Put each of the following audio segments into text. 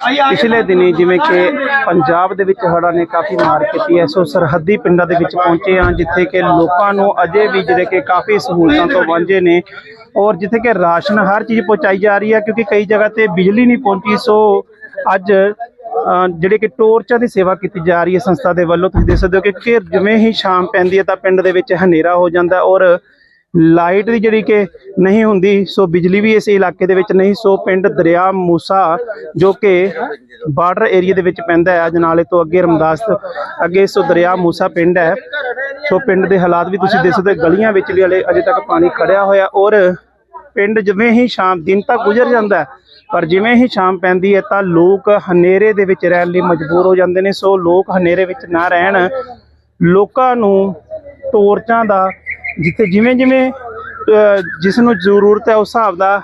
ਪਿਛਲੇ ਦਿਨੀ ਜਿਵੇਂ ਕਿ ਪੰਜਾਬ ਦੇ ਵਿੱਚ ਹੜ੍ਹਾਂ ਨੇ ਕਾਫੀ ਮਾਰ ਕੀਤੀ ਹੈ, ਸੋ ਸਰਹੱਦੀ ਪਿੰਡਾਂ ਦੇ ਵਿੱਚ ਪਹੁੰਚੇ ਹਾਂ, ਜਿੱਥੇ ਕਿ ਲੋਕਾਂ ਨੂੰ ਅਜੇ ਵੀ ਜਿਹੜੇ ਕਿ ਕਾਫੀ ਸਹੂਲਤਾਂ ਤੋਂ ਵਾਂਝੇ ਨੇ ਔਰ ਜਿੱਥੇ ਕਿ ਰਾਸ਼ਨ ਹਰ ਚੀਜ਼ ਪਹੁੰਚਾਈ ਜਾ ਰਹੀ ਹੈ, ਕਿਉਂਕਿ ਕਈ ਜਗ੍ਹਾ ਤੇ ਬਿਜਲੀ ਨਹੀਂ ਪਹੁੰਚੀ, ਸੋ ਅੱਜ ਜਿਹੜੇ ਕਿ ਟੋਰਚਾਂ ਦੀ ਸੇਵਾ ਕੀਤੀ ਜਾ ਰਹੀ ਹੈ ਸੰਸਥਾ ਦੇ ਵੱਲੋਂ, ਤੁਸੀਂ ਦੇਖ ਸਕਦੇ ਹੋ ਕਿ ਕਿ ਜਿਵੇਂ ਹੀ ਸ਼ਾਮ ਪੈਂਦੀ ਹੈ ਤਾਂ ਪਿੰਡ ਦੇ ਵਿੱਚ ਹਨੇਰਾ ਹੋ ਜਾਂਦਾ ਔਰ ਲਾਈਟ ਦੀ ਜਿਹੜੀ ਕਿ ਨਹੀਂ ਹੁੰਦੀ, ਸੋ ਬਿਜਲੀ ਵੀ ਇਸ ਇਲਾਕੇ ਦੇ ਵਿੱਚ ਨਹੀਂ, ਸੋ ਪਿੰਡ ਦਰਿਆ ਮੂਸਾ, ਜੋ ਕਿ ਬਾਰਡਰ ਏਰੀਆ ਦੇ ਵਿੱਚ ਪੈਂਦਾ ਹੈ ਅਜਨਾਲੇ ਤੋਂ ਅੱਗੇ ਰਮਦਾਸ, ਅੱਗੇ ਸੋ ਦਰਿਆ ਮੂਸਾ ਪਿੰਡ ਹੈ। ਸੋ ਪਿੰਡ ਦੇ ਹਾਲਾਤ ਵੀ ਤੁਸੀਂ ਦੇਖ ਸਕਦੇ ਹੋ, ਗਲੀਆਂ ਵਿੱਚ ਵੀ ਹਲੇ ਅਜੇ ਤੱਕ ਪਾਣੀ ਖੜਿਆ ਹੋਇਆ ਔਰ ਪਿੰਡ ਜਿਵੇਂ ਹੀ ਸ਼ਾਮ ਦਿਨ ਤਾਂ ਗੁਜ਼ਰ ਜਾਂਦਾ ਪਰ ਜਿਵੇਂ ਹੀ ਸ਼ਾਮ ਪੈਂਦੀ ਹੈ ਤਾਂ ਲੋਕ ਹਨੇਰੇ ਦੇ ਵਿੱਚ ਰਹਿਣ ਲਈ ਮਜਬੂਰ ਹੋ ਜਾਂਦੇ ਨੇ, ਸੋ ਲੋਕ ਹਨੇਰੇ ਵਿੱਚ ਨਾ ਰਹਿਣ। ਲੋਕਾਂ ਨੂੰ ਟੋਰਚਾਂ ਦਾ ਜਿੱਥੇ ਜਿਵੇਂ ਜਿਵੇਂ ਜਿਸ ਨੂੰ ਜ਼ਰੂਰਤ ਹੈ ਉਸ ਹਿਸਾਬ ਦਾ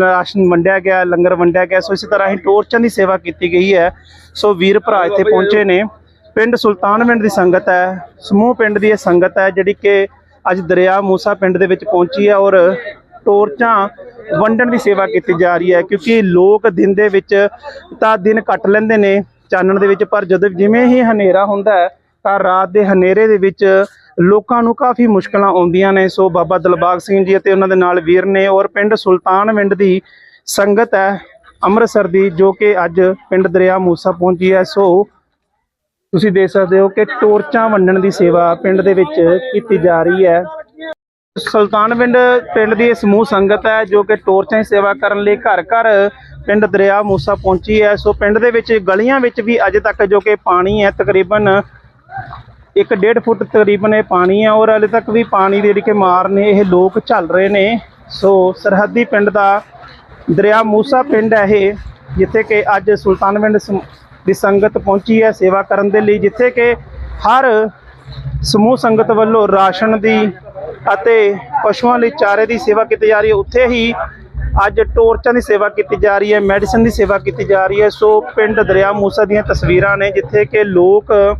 ਰਾਸ਼ਨ ਵੰਡਿਆ ਗਿਆ ਲੰਗਰ ਵੰਡਿਆ ਗਿਆ ਸੋ ਇਸੇ ਤਰ੍ਹਾਂ ਹੀ ਟੋਰਚਾਂ ਦੀ ਸੇਵਾ ਕੀਤੀ ਗਈ ਹੈ। ਸੋ ਵੀਰ ਭਰਾ ਇੱਥੇ ਪਹੁੰਚੇ ਨੇ। ਪਿੰਡ ਸੁਲਤਾਨਵਿੰਡ ਦੀ ਸੰਗਤ ਹੈ ਸਮੂਹ ਪਿੰਡ ਦੀ ਇਹ ਸੰਗਤ ਹੈ ਜਿਹੜੀ ਕਿ ਅੱਜ ਦਰਿਆ ਮੂਸਾ ਪਿੰਡ ਦੇ ਵਿੱਚ ਪਹੁੰਚੀ ਹੈ ਔਰ ਟੋਰਚਾਂ ਵੰਡਣ ਦੀ ਸੇਵਾ ਕੀਤੀ ਜਾ ਰਹੀ ਹੈ ਕਿਉਂਕਿ ਲੋਕ ਦਿਨ ਦੇ ਵਿੱਚ ਤਾਂ ਦਿਨ ਕੱਟ ਲੈਂਦੇ ਨੇ ਚਾਨਣ ਦੇ ਵਿੱਚ ਪਰ ਜਦੋਂ ਜਿਵੇਂ ਹੀ ਹਨੇਰਾ ਹੁੰਦਾ ਤਾਂ ਰਾਤ ਦੇ ਹਨੇਰੇ ਦੇ ਵਿੱਚ ਲੋਕਾਂ ਨੂੰ ਕਾਫੀ ਮੁਸ਼ਕਲਾਂ ਆਉਂਦੀਆਂ ਨੇ। ਸੋ ਬਾਬਾ ਦਿਲਬਾਗ ਸਿੰਘ ਜੀ ਅਤੇ ਉਹਨਾਂ ਦੇ ਨਾਲ ਵੀਰ ਨੇ ਔਰ ਪਿੰਡ ਸੁਲਤਾਨਵਿੰਡ ਦੀ ਸੰਗਤ ਹੈ ਅੰਮ੍ਰਿਤਸਰ ਦੀ, ਜੋ ਕਿ ਅੱਜ ਪਿੰਡ ਦਰਿਆ ਮੂਸਾ ਪਹੁੰਚੀ ਹੈ। ਸੋ ਤੁਸੀਂ ਦੇਖ ਸਕਦੇ ਹੋ ਕਿ ਟੋਰਚਾਂ ਵੰਡਣ ਦੀ ਸੇਵਾ ਪਿੰਡ ਦੇ ਵਿੱਚ ਕੀਤੀ ਜਾ ਰਹੀ ਹੈ। ਸੁਲਤਾਨਵਿੰਡ ਪਿੰਡ ਦੀ ਸਮੂਹ ਸੰਗਤ ਹੈ, ਜੋ ਕਿ ਟੋਰਚਾਂ ਦੀ ਸੇਵਾ ਕਰਨ ਲਈ ਘਰ ਘਰ ਪਿੰਡ ਦਰਿਆ ਮੂਸਾ ਪਹੁੰਚੀ ਹੈ। ਸੋ ਪਿੰਡ ਦੇ ਵਿੱਚ ਗਲੀਆਂ ਵਿੱਚ ਵੀ ਅਜੇ ਤੱਕ ਜੋ ਕਿ ਪਾਣੀ ਹੈ, ਤਕਰੀਬਨ 1.5 ਫੁੱਟ ਤਕਰੀਬਨ ਇਹ ਪਾਣੀ ਹੈ ਔਰ ਹਲੇ ਤੱਕ ਵੀ ਪਾਣੀ ਦੇ ਜਿਹੜੀ ਕਿ ਮਾਰ ਨੇ, ਇਹ ਲੋਕ ਝੱਲ ਰਹੇ ਨੇ। ਸੋ ਸਰਹੱਦੀ ਪਿੰਡ ਦਾ ਦਰਿਆ ਮੂਸਾ ਪਿੰਡ ਹੈ ਇਹ, ਜਿੱਥੇ ਕਿ ਅੱਜ ਸੁਲਤਾਨਵਿੰਡ ਸਮ- ਦੀ ਸੰਗਤ ਪਹੁੰਚੀ ਹੈ ਸੇਵਾ ਕਰਨ ਦੇ ਲਈ, ਜਿੱਥੇ ਕਿ ਹਰ ਸਮੂਹ ਸੰਗਤ ਵੱਲੋਂ ਰਾਸ਼ਨ ਦੀ ਅਤੇ ਪਸ਼ੂਆਂ ਲਈ ਚਾਰੇ ਦੀ ਸੇਵਾ ਕੀਤੀ ਜਾ ਰਹੀ ਹੈ। ਉੱਥੇ ਹੀ ਅੱਜ ਟੋਰਚਾਂ ਦੀ ਸੇਵਾ ਕੀਤੀ ਜਾ ਰਹੀ ਹੈ, ਮੈਡੀਸਨ ਦੀ ਸੇਵਾ ਕੀਤੀ ਜਾ ਰਹੀ ਹੈ। ਸੋ ਪਿੰਡ ਦਰਿਆ ਮੂਸਾ ਦੀਆਂ ਤਸਵੀਰਾਂ ਨੇ, ਜਿੱਥੇ ਕਿ ਲੋਕ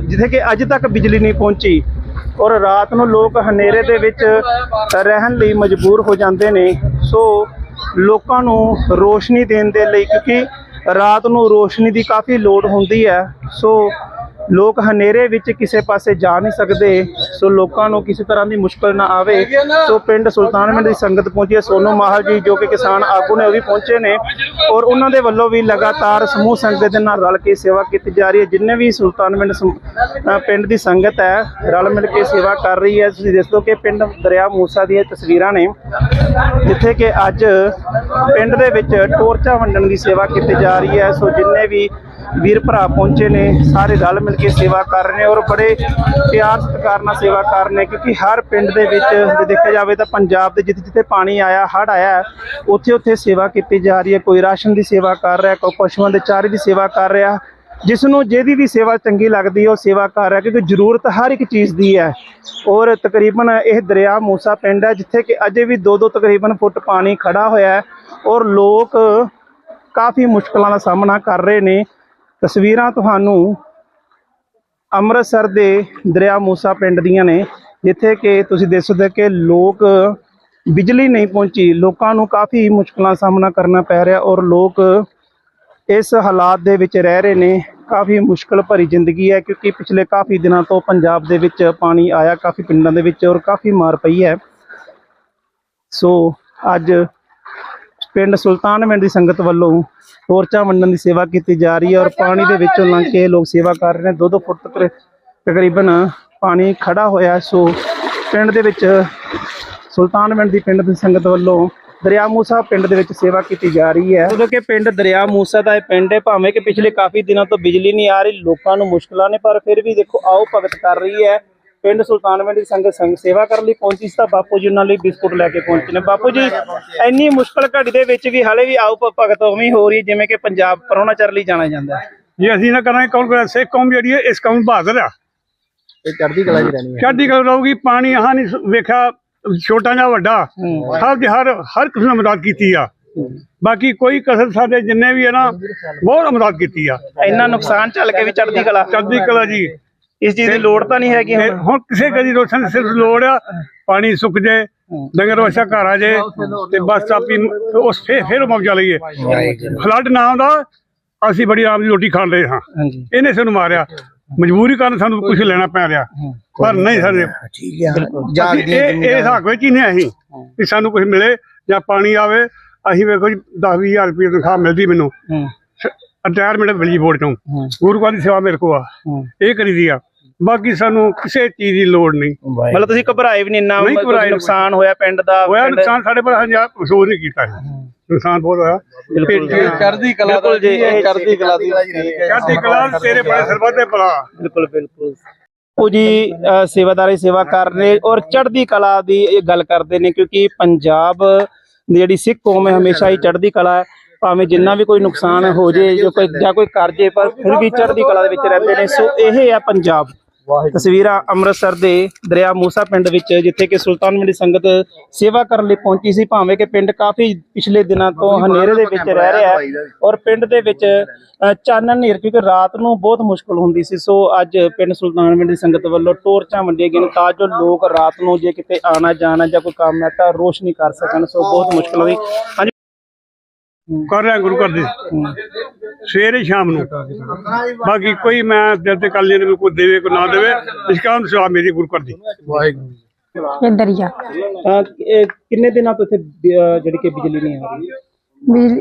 ਜਿੱਥੇ ਕਿ ਅੱਜ ਤੱਕ ਬਿਜਲੀ ਨਹੀਂ ਪਹੁੰਚੀ ਔਰ ਰਾਤ ਨੂੰ ਲੋਕ ਹਨੇਰੇ ਦੇ ਵਿੱਚ ਰਹਿਣ ਲਈ ਮਜਬੂਰ ਹੋ ਜਾਂਦੇ ਨੇ। ਸੋ ਲੋਕਾਂ ਨੂੰ ਰੋਸ਼ਨੀ ਦੇਣ ਦੇ ਲਈ ਕਿਉਂਕਿ ਰਾਤ ਨੂੰ ਰੋਸ਼ਨੀ ਦੀ ਕਾਫੀ ਲੋੜ ਹੁੰਦੀ ਹੈ। ਸੋ ਲੋਕ ਹਨੇਰੇ ਵਿੱਚ ਕਿਸੇ ਪਾਸੇ ਜਾ ਨਹੀਂ ਸਕਦੇ, ਸੋ ਲੋਕਾਂ ਨੂੰ ਕਿਸੇ ਤਰ੍ਹਾਂ ਦੀ ਮੁਸ਼ਕਲ ਨਾ ਆਵੇ। ਸੋ ਪਿੰਡ ਸੁਲਤਾਨਵਿੰਡ ਦੀ ਸੰਗਤ ਪਹੁੰਚੀ ਹੈ, ਸੋਨੂ ਮਾਹਲ ਜੀ, ਜੋ ਕਿ ਕਿਸਾਨ ਆਗੂ ਨੇ ਉਹ ਵੀ ਪਹੁੰਚੇ ਨੇ। ਔਰ ਉਹਨਾਂ ਦੇ ਵੱਲੋਂ ਵੀ ਲਗਾਤਾਰ ਸਮੂਹ ਸੰਗਤ ਦੇ ਨਾਲ ਰਲ ਕੇ ਸੇਵਾ ਕੀਤੀ ਜਾ ਰਹੀ ਹੈ। ਜਿੰਨੇ ਵੀ ਸੁਲਤਾਨਵਿੰਡ ਸਮ- ਪਿੰਡ ਦੀ ਸੰਗਤ ਹੈ, ਰਲ ਮਿਲ ਕੇ ਸੇਵਾ ਕਰ ਰਹੀ ਹੈ। ਤੁਸੀਂ ਦੇਖੋ ਕਿ ਪਿੰਡ ਦਰਿਆ ਮੂਸਾ ਦੀਆਂ ਤਸਵੀਰਾਂ ਨੇ, ਜਿੱਥੇ ਕਿ ਅੱਜ ਪਿੰਡ ਦੇ ਵਿੱਚ ਟੋਰਚਾ ਵੰਡਣ ਦੀ ਸੇਵਾ ਕੀਤੀ ਜਾ ਰਹੀ ਹੈ। ਸੋ ਜਿੰਨੇ ਵੀ ਵੀਰ ਭਰਾ ਪਹੁੰਚੇ ਨੇ, ਸਾਰੇ ਰਲ ਮਿਲ ਕੇ ਸੇਵਾ ਕਰ ਰਹੇ ਨੇ ਔਰ ਬੜੇ ਪਿਆਰ ਸਤਿਕਾਰ ਨਾਲ ਸੇਵਾ ਕਰ ਰਹੇ ਨੇ ਕਿਉਂਕਿ ਹਰ ਪਿੰਡ ਦੇ ਵਿੱਚ ਜੇ ਦੇਖਿਆ ਜਾਵੇ ਤਾਂ ਪੰਜਾਬ ਦੇ ਜਿੱਥੇ ਜਿੱਥੇ ਪਾਣੀ ਆਇਆ, ਹੜ੍ਹ ਆਇਆ, ਉੱਥੇ ਉੱਥੇ ਸੇਵਾ ਕੀਤੀ ਜਾ ਰਹੀ ਹੈ। ਕੋਈ ਰਾਸ਼ਨ ਦੀ ਸੇਵਾ ਕਰ ਰਿਹਾ, ਕੋਈ ਪਸ਼ੂਆਂ ਦੇ ਚਾਰੇ ਦੀ ਸੇਵਾ ਕਰ ਰਿਹਾ। ਜਿਸ ਨੂੰ ਜਿਹਦੀ ਵੀ ਸੇਵਾ ਚੰਗੀ ਲੱਗਦੀ ਹੈ, ਉਹ ਸੇਵਾ ਕਰ ਰਿਹਾ ਕਿਉਂਕਿ ਜ਼ਰੂਰਤ ਹਰ ਇੱਕ ਚੀਜ਼ ਦੀ ਹੈ। ਔਰ ਤਕਰੀਬਨ ਇਹ ਦਰਿਆ ਮੂਸਾ ਪਿੰਡ ਹੈ, ਜਿੱਥੇ ਕਿ ਅਜੇ ਵੀ 2-2 ਤਕਰੀਬਨ ਫੁੱਟ ਪਾਣੀ ਖੜਾ ਹੋਇਆ ਹੈ ਔਰ ਲੋਕ ਕਾਫੀ ਮੁਸ਼ਕਲਾਂ ਦਾ ਸਾਹਮਣਾ ਕਰ ਰਹੇ ਨੇ। ਤਸਵੀਰਾਂ ਤੁਹਾਨੂੰ ਅੰਮ੍ਰਿਤਸਰ ਦੇ ਦਰਿਆ ਮੂਸਾ ਪਿੰਡ ਦੀਆਂ ਨੇ, ਜਿੱਥੇ ਕਿ ਤੁਸੀਂ ਦੇਖ ਸਕਦੇ ਹੋ ਕਿ ਲੋਕ ਬਿਜਲੀ ਨਹੀਂ ਪਹੁੰਚੀ, ਲੋਕਾਂ ਨੂੰ ਕਾਫੀ ਮੁਸ਼ਕਲਾਂ ਦਾ ਸਾਹਮਣਾ ਕਰਨਾ ਪੈ ਰਿਹਾ ਔਰ ਲੋਕ ਇਸ ਹਾਲਾਤ ਦੇ ਵਿੱਚ ਰਹਿ ਰਹੇ ਨੇ, ਕਾਫੀ ਮੁਸ਼ਕਲ ਭਰੀ ਜ਼ਿੰਦਗੀ ਹੈ ਕਿਉਂਕਿ ਪਿਛਲੇ ਕਾਫੀ ਦਿਨਾਂ ਤੋਂ ਪੰਜਾਬ ਦੇ ਵਿੱਚ ਪਾਣੀ ਆਇਆ, ਕਾਫੀ ਪਿੰਡਾਂ ਦੇ ਵਿੱਚ ਔਰ ਕਾਫੀ ਮਾਰ ਪਈ ਹੈ। ਸੋ ਅੱਜ ਪਿੰਡ ਸੁਲਤਾਨਵਿੰਡ ਦੀ ਸੰਗਤ ਵੱਲੋਂ ਟੋਰਚਾਂ ਵੰਡਣ ਦੀ ਸੇਵਾ ਕੀਤੀ ਜਾ ਰਹੀ ਹੈ ਔਰ ਪਾਣੀ ਦੇ ਵਿੱਚੋਂ ਲੰਘ ਕੇ ਲੋਕ ਸੇਵਾ ਕਰ ਰਹੇ ਨੇ। ਦੋ ਦੋ ਫੁੱਟ ਤੱਕ ਤਕਰੀਬਨ ਪਾਣੀ ਖੜਾ ਹੋਇਆ ਸੋ ਪਿੰਡ ਦੇ ਵਿੱਚ ਸੁਲਤਾਨਵਿੰਡ ਦੀ ਪਿੰਡ ਦੀ ਸੰਗਤ ਵੱਲੋਂ ਦਰਿਆ ਮੂਸਾ ਪਿੰਡ ਦੇ ਵਿੱਚ ਸੇਵਾ ਕੀਤੀ ਜਾ ਰਹੀ ਹੈ। ਜਦੋਂ ਕਿ ਪਿੰਡ ਦਰਿਆ ਮੂਸਾ ਦਾ ਇਹ ਪਿੰਡ ਹੈ, ਭਾਵੇਂ ਕਿ ਪਿਛਲੇ ਕਾਫੀ ਦਿਨਾਂ ਤੋਂ ਬਿਜਲੀ ਨਹੀਂ ਆ ਰਹੀ, ਲੋਕਾਂ ਨੂੰ ਮੁਸ਼ਕਲਾਂ ਨੇ, ਪਰ ਫਿਰ ਵੀ ਦੇਖੋ, ਆਓ ਭਗਤ ਕਰ ਰਹੀ ਹੈ। ਪਿੰਡ ਸੁਲਤਾਨਵਿੰਡ ਦੀ ਸੰਗਤ ਸੰਗ ਸੇਵਾ ਕਰਨ ਲਈ ਪਹੁੰਚੀ ਸੀ ਤਾਂ ਬਾਪੂ ਜੀ ਉਹਨਾਂ ਲਈ ਬਿਸਕੁਟ ਲੈ ਕੇ ਪਹੁੰਚੇ ਨੇ। ਬਾਪੂ ਜੀ ਇੰਨੀ ਮੁਸ਼ਕਲ ਘੜੀ ਦੇ ਵਿੱਚ ਵੀ ਹਾਲੇ ਵੀ ਭ- ਭਗਤ ਉਵੇਂ ਹੀ ਹੋ ਰਹੀ ਹੈ ਜਿਵੇਂ ਕਿ ਪੰਜਾਬ ਪਰੋਣਾਚਰ ਲਈ ਜਾਣਾ ਜਾਂਦਾ ਹੈ। ਜੇ ਅਸੀਂ ਨਾ ਕਰਾਂਗੇ ਕੌਣ ਕਰੇ ਸਿੱਖ ਕੌਮ ਜਿਹੜੀ ਹੈ ਇਸ ਕੌਮ ਬਹਾਦਰ ਆ। ਇਹ ਚੜ੍ਹਦੀ ਕਲਾ ਦੀ ਰਹਿਣੀ ਚੜ੍ਹਦੀ ਕਲਾ ਰਹੂਗੀ ਪਾਣੀ ਆਹ ਨਹੀਂ ਵੇਖਿਆ ਛੋਟਾ ਜਾਂ ਵੱਡਾ ਸਭ ਦੀ ਹਰ ਹਰ ਕਿਸੇ ਨੇ ਮਦਦ ਕੀਤੀ ਆ। ਬਾਕੀ ਕੋਈ ਕਸਰ ਸਾਡੇ ਜਿੰਨੇ ਵੀ ਹੈ ਨਾ ਬਹੁਤ ਮਦਦ ਕੀਤੀ ਆ। ਇੰਨਾ ਨੁਕਸਾਨ ਚੱਲ ਕੇ ਵੀ ਚੜ੍ਹਦੀ ਕਲਾ। ਚੜ੍ਹਦੀ ਕਲਾ ਜੀ। ਇਸ ਚੀਜ਼ ਦੀ ਲੋੜ ਤਾਂ ਨਹੀਂ ਹੈਗੀ ਹੁਣ। ਹੁਣ ਕਿਸੇ ਕਦੀ ਰੋਸ਼ਨ ਸਿਰਫ ਲੋੜ ਆ ਪਾਣੀ ਸੁੱਕ ਜਾਏ ਡੰਗਰ ਵਛਾ ਘਰ ਆ ਜੇ ਤੇ ਬਸ ਆਪੀ ਉਸ ਫੇਰ ਫੇਰ ਮੌਜਾ ਲਈਏ। ਫਲੱਡ ਨਾਮ ਦਾ ਅਸੀਂ ਬੜੀ ਆਰਾਮ ਦੀ ਰੋਟੀ ਖਾਣ ਰਹੇ ਹਾਂ। ਹਾਂਜੀ। ਇਹਨੇ ਸਾਨੂੰ ਮਾਰਿਆ। ਮਜਬੂਰੀ ਕਾਰਨ ਸਾਨੂੰ ਕੁਝ ਲੈਣਾ ਪੈ ਰਿਹਾ। ਪਰ ਨਹੀਂ ਸਾਡੇ ਠੀਕ ਹੈ ਅਸੀਂ ਜਾਗਦੀਆਂ ਇਹ ਇਹ ਹਿਸਾਬ ਵਿੱਚ ਹੀ ਨਹੀਂ ਅਸੀਂ ਕਿ ਸਾਨੂੰ ਕੁਝ ਮਿਲੇ ਜਾਂ ਪਾਣੀ ਆਵੇ। ਅਸੀਂ ਵੇਖੋ ਜੀ 10 ਹਜ਼ਾਰ ਰੁਪਏ ਤਨਖਾਹ ਮਿਲਦੀ ਮੈਨੂੰ। ਰਿਟਾਇਰਮੈਂਟ ਬਿਜਲੀ ਬੋਰਡ ਤੋਂ ਹੂੰ। ਗੁਰੂ ਘਰ ਦੀ ਸੇਵਾ ਮੇਰੇ ਕੋਲ ਆ। ਇਹ ਕਰੀ ਦੀ ਆ। ਬਾਕੀ ਸਾਨੂੰ ਕਿਸੇ ਚੀਜ਼ ਦੀ ਲੋੜ ਨਹੀਂ। ਮਤਲਬ ਤੁਸੀਂ ਘਬਰਾਏ ਵੀ ਨਹੀਂ ਇੰਨਾ। ਨੁਕਸਾਨ ਹੋਇਆ ਪਿੰਡ ਦਾ ਹੋਇਆ ਨੁਕਸਾਨ ਸਾਡੇ ਪਰ ਹਜ਼ਾਰ ਮਹਿਸੂਸ ਨਹੀਂ ਕੀਤਾ ਹੈ। ਨੁਕਸਾਨ ਬਹੁਤ ਹੋਇਆ। ਬਿਲਕੁਲ ਚੜ੍ਹਦੀ ਕਲਾ ਬਿਲਕੁਲ ਜੀ ਇਹ ਚੜ੍ਹਦੀ ਕਲਾ ਦੀ ਚੜ੍ਹਦੀ ਕਲਾ ਤੇਰੇ ਬੜੇ ਸਰਬੱਤ ਦੇ ਭਲਾ। ਬਿਲਕੁਲ ਬਿਲਕੁਲ। ਉਹ ਜੀ ਸੇਵਾਦਾਰੀ ਸੇਵਾ ਕਰ ਰਹੇ ਔਰ ਚੜ੍ਹਦੀ ਕਲਾ ਦੀ ਇਹ ਗੱਲ ਕਰਦੇ ਨੇ ਕਿਉਂਕਿ ਪੰਜਾਬ ਦੀ ਜਿਹੜੀ ਸਿੱਖ ਕੌਮ ਹੈ ਹਮੇਸ਼ਾ ਹੀ ਚੜ੍ਹਦੀ ਕਲਾ ਹੈ। ਭਾਵੇਂ ਜਿੰਨਾ ਵੀ ਕੋਈ ਨੁਕਸਾਨ ਹੋ ਜੇ ਜੋ ਕੋਈ ਜਾਂ ਕੋਈ ਕਰ ਜੇ ਪਰ ਫਿਰ ਵੀ ਚੜ੍ਹਦੀ ਕਲਾ ਦੇ ਵਿੱਚ ਰਹਿੰਦੇ ਨੇ। ਸੋ ਇਹ ਹੈ ਪੰਜਾਬ। ਤਸਵੀਰਾਂ ਅੰਮ੍ਰਿਤਸਰ ਦੇ ਦਰਿਆ ਮੂਸਾ ਪਿੰਡ ਵਿੱਚ ਜਿੱਥੇ ਕਿ ਸੁਲਤਾਨ ਦੀ ਸੰਗਤ ਸੇਵਾ ਕਰਨ ਲਈ ਪਹੁੰਚੀ ਸੀ। ਭਾਵੇਂ ਕਿ ਪਿੰਡ ਕਾਫੀ ਪਿਛਲੇ ਦਿਨਾਂ ਤੋਂ ਹਨੇਰੇ ਦੇ ਵਿੱਚ ਰਹਿ ਰਿਹਾ ਹੈ ਔਰ ਪਿੰਡ ਦੇ ਵਿੱਚ ਚਾਨਣ ਹਨੇਰ ਕਿਉਂਕਿ ਰਾਤ ਨੂੰ ਬਹੁਤ ਮੁਸ਼ਕਲ ਹੁੰਦੀ ਸੀ। ਸੋ ਅੱਜ ਪਿੰਡ ਸੁਲਤਾਨ ਦੀ ਸੰਗਤ ਵੱਲੋਂ ਟੋਰਚਾਂ ਵੰਡੀਆਂ ਗਈਆਂ ਤਾਂ ਜੋ ਲੋਕ ਰਾਤ ਨੂੰ ਜੇ ਕਿਤੇ ਆਣਾ ਜਾਣਾ ਜਾਂ ਕੋਈ ਕੰਮ ਹੈ ਤਾਂ ਰੋਸ਼ਨੀ ਕਰ ਸਕਣ। ਸੋ ਬਹੁਤ ਮੁਸ਼ਕਲ ਹੋਈ ਕਰ ਰਿਹਾ ਗੁਰੂ ਘਰ ਦੀ। ਸਵੇਰੇ ਸ਼ਾਮ ਨੂੰ। ਬਾਕੀ ਕੋਈ ਮੈਂ ਦਿਲ ਤੇ ਕੱਲ ਨੂੰ ਕੋਈ ਦੇਵੇ ਕੋਈ ਨਾ ਦੇਵੇ। ਇਸਕਾਮ ਸੇਵਾ ਮੇਰੀ ਗੁਰੂ ਘਰ ਦੀ। ਅ, ਇਹ ਕਿੰਨੇ ਦਿਨਾਂ ਤੋਂ ਇੱਥੇ ਬ- ਅ, ਜਿਹੜੀ ਕਿ ਬਿਜਲੀ ਨਹੀਂ ਆ ਰਹੀ? ਬਿਜਲੀ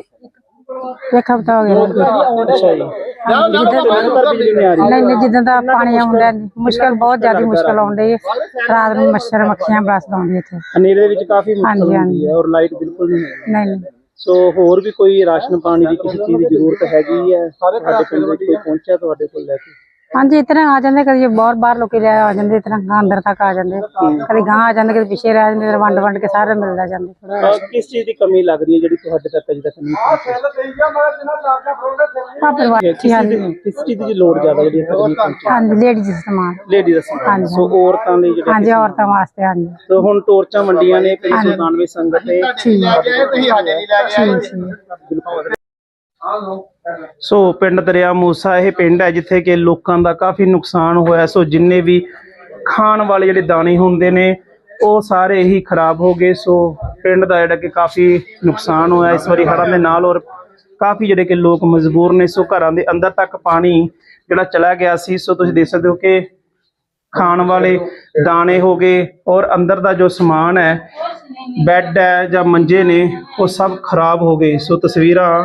ਇੱਕ ਹਫਤਾ ਹੋ ਗਿਆ। ਅੱਛਾ ਜੀ। ਜਿੱਦਾਂ ਪਰ ਬਿਜਲੀ ਨਹੀਂ ਆ ਰਹੀ। ਨਹੀਂ ਨਹੀਂ ਜਿੱਦਾਂ ਦਾ ਪਾਣੀ ਆਉਂਦਾ ਮੁਸ਼ਕਲ ਬਹੁਤ ਜ਼ਿਆਦਾ ਮੁਸ਼ਕਲ ਆਉਂਦੀ ਹੈ। ਰਾਤ ਨੂੰ ਮੱਛਰ ਮੱਖੀਆਂ ਬਸ ਆਉਂਦੀ ਇੱਥੇ। ਹਨੇਰੇ ਦੇ ਵਿੱਚ ਕਾਫੀ ਮੁਸ਼ਕਲ ਹਾਂਜੀ, ਹੁੰਦੀ ਹੈ ਔਰ ਲਾਈਟ ਬਿਲਕੁਲ ਨਹੀਂ ਹੈ ਨਹੀਂ ਨਹੀਂ। ਸੋ ਹੋਰ ਵੀ ਕੋਈ ਰਾਸ਼ਨ ਪਾਣੀ ਦੀ ਕਿਸੇ ਚੀਜ਼ ਦੀ ਜ਼ਰੂਰਤ ਹੈਗੀ ਹੈ? ਤੁਹਾਡੇ ਪਿੰਡ ਵਿੱਚ ਕੋਈ ਪਹੁੰਚਿਆ ਤੁਹਾਡੇ ਕੋਲ ਲੈ ਕੇ? ਹਾਂਜੀ ਇਤਨਾ ਆ ਜਾਂਦੇ ਕਦੀ ਬਹੁਤ ਬਾਹਰ ਲੋਕੀ ਲੈ ਆ ਜਾਂਦੇ ਇਤਨਾ ਗਾਂ ਅੰਦਰ ਤੱਕ ਆ ਜਾਂਦੇ। ਕਦੀ ਗਾਂ ਆ ਜਾਂਦੇ ਕਦੀ ਪਿੱਛੇ ਰਹਿ ਜਾਂਦੇ ਵੰਡ ਵੰਡ ਕੇ ਸਾਰੇ ਮਿਲਦਾ ਜਾਂਦੇ। ਕਿਸ ਚੀਜ਼ ਦੀ ਕਮੀ ਲੱਗ ਰਹੀ ਹੈ ਜਿਹੜੀ ਤੁਹਾਡੇ ਤੱਕ ਅਜੇ ਤੱਕ ਨਹੀਂ ਪਹੁੰਚੀ? ਕਿਸ ਚੀਜ਼ ਦੀ ਕਿਸ ਚੀਜ਼ ਦੀ ਲੋੜ ਜ਼ਿਆਦਾ ਜਿਹੜੀ ਨਹੀਂ ਹਾਂਜੀ ਲੇਡੀਜ਼ ਸਮਾਨ। ਲੇਡੀ ਦਾ ਸਮਾਨ। ਸੋ ਔਰਤਾਂ ਦੇ ਜਿਹੜੇ ਹਾਂਜੀ ਔਰਤਾਂ ਵਾਸਤੇ ਹਾਂਜੀ। ਸੋ ਹੁਣ ਟੋਰਚਾਂ ਵੰਡੀਆਂ ਨੇ ਕਈ ਸੁਲਤਾਨਵੇਂ ਸੰਗਤ ਨੇ। ਠੀਕ ਹੈ। ਠੀਕ ਠੀਕ ਸੋ ਪਿੰਡ ਦਰਿਆ ਮੂਸਾ ਇਹ ਪਿੰਡ ਹੈ ਜਿੱਥੇ ਕਿ ਲੋਕਾਂ ਦਾ ਕਾਫੀ ਨੁਕਸਾਨ ਹੋਇਆ। ਸੋ ਜਿੰਨੇ ਵੀ ਖਾਣ ਵਾਲੇ ਜਿਹੜੇ ਦਾਣੇ ਹੁੰਦੇ ਨੇ, ਉਹ ਸਾਰੇ ਹੀ ਖਰਾਬ ਹੋ ਗਏ। ਸੋ ਪਿੰਡ ਦਾ ਜਿਹੜਾ ਕਿ ਕਾਫੀ ਨੁਕਸਾਨ ਹੋਇਆ ਇਸ ਵਾਰੀ ਹੜ੍ਹਾਂ ਦੇ ਨਾਲ ਔਰ ਕਾਫੀ ਜਿਹੜੇ ਕਿ ਲੋਕ ਮਜਬੂਰ ਨੇ। ਸੋ ਘਰਾਂ ਦੇ ਅੰਦਰ ਤੱਕ ਪਾਣੀ ਜਿਹੜਾ ਚਲਾ ਗਿਆ ਸੀ। ਸੋ ਤੁਸੀਂ ਦੇਖ ਸਕਦੇ ਹੋ ਕਿ ਖਾਣ ਵਾਲੇ ਦਾਣੇ ਹੋ ਗਏ ਔਰ ਅੰਦਰ ਦਾ ਜੋ ਸਮਾਨ ਹੈ, ਬੈੱਡ ਹੈ ਜਾਂ ਮੰਜੇ ਨੇ, ਉਹ ਸਭ ਖਰਾਬ ਹੋ ਗਏ। ਸੋ ਤਸਵੀਰਾਂ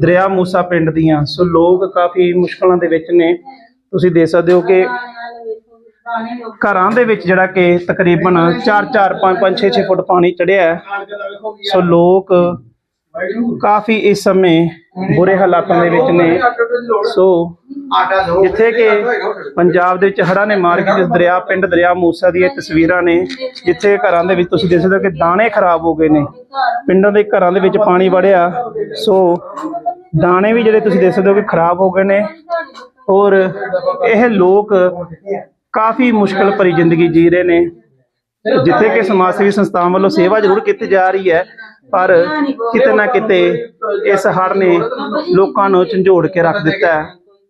ਦਰਿਆ ਮੂਸਾ ਪਿੰਡ ਦੀਆਂ। ਸੋ ਲੋਕ ਕਾਫੀ ਮੁਸ਼ਕਲਾਂ ਦੇ ਵਿੱਚ ਨੇ। ਤੁਸੀਂ ਦੇਖ ਸਕਦੇ ਹੋ ਕਿ ਘਰਾਂ ਦੇ ਵਿੱਚ ਜਿਹੜਾ ਕਿ ਤਕਰੀਬਨ 4 4 5 5 6 6 ਫੁੱਟ ਪਾਣੀ ਚੜਿਆ ਹੈ। ਸੋ ਲੋਕ ਕਾਫੀ ਇਸ ਸਮੇਂ ਬੁਰੇ ਹਾਲਾਤਾਂ ਦੇ ਵਿੱਚ ਨੇ। ਸੋ, ਜਿੱਥੇ ਕਿ ਪੰਜਾਬ ਦੇ ਵਿੱਚ ਹੜ੍ਹਾਂ ਨੇ ਮਾਰ ਕੇ ਜਿਸ ਦਰਿਆ, ਪਿੰਡ ਦਰਿਆ ਮੂਸਾ ਦੀਆਂ ਇਹ ਤਸਵੀਰਾਂ ਨੇ, ਜਿੱਥੇ ਘਰਾਂ ਦੇ ਵਿੱਚ ਤੁਸੀਂ ਦੇਖ ਹੋ ਕਿ ਦਾਣੇ ਖਰਾਬ ਹੋ ਗਏ ਨੇ। ਪਿੰਡਾਂ ਦੇ ਘਰਾਂ ਦੇ ਵਿੱਚ ਪਾਣੀ ਵੜਿਆ। ਸੋ, ਦਾਣੇ ਵੀ ਜਿਹੜੇ ਤੁਸੀਂ ਦੇਖ ਸਕਦੇ ਹੋ ਕਿ ਖਰਾਬ ਹੋ ਗਏ ਨੇ। ਔਰ ਇਹ ਲੋਕ ਕਾਫੀ ਮੁਸ਼ਕਲ ਭਰੀ ਜ਼ਿੰਦਗੀ ਜੀ ਰਹੇ ਨੇ। ਜਿੱਥੇ ਕਿ ਸਮਾਜ ਸੇਵੀ ਸੰਸਥਾਵਾਂ ਵੱਲੋਂ ਸੇਵਾ ਜ਼ਰੂਰ ਕੀਤੀ ਜਾ ਰਹੀ ਹੈ। ਪਰ ਕਿਤੇ ਨਾ ਕਿਤੇ ਇਸ ਹੜ੍ਹ ਨੇ ਲੋਕਾਂ ਨੂੰ ਝੰਜੋੜ ਕੇ ਰੱਖ ਦਿੱਤਾ ਹੈ।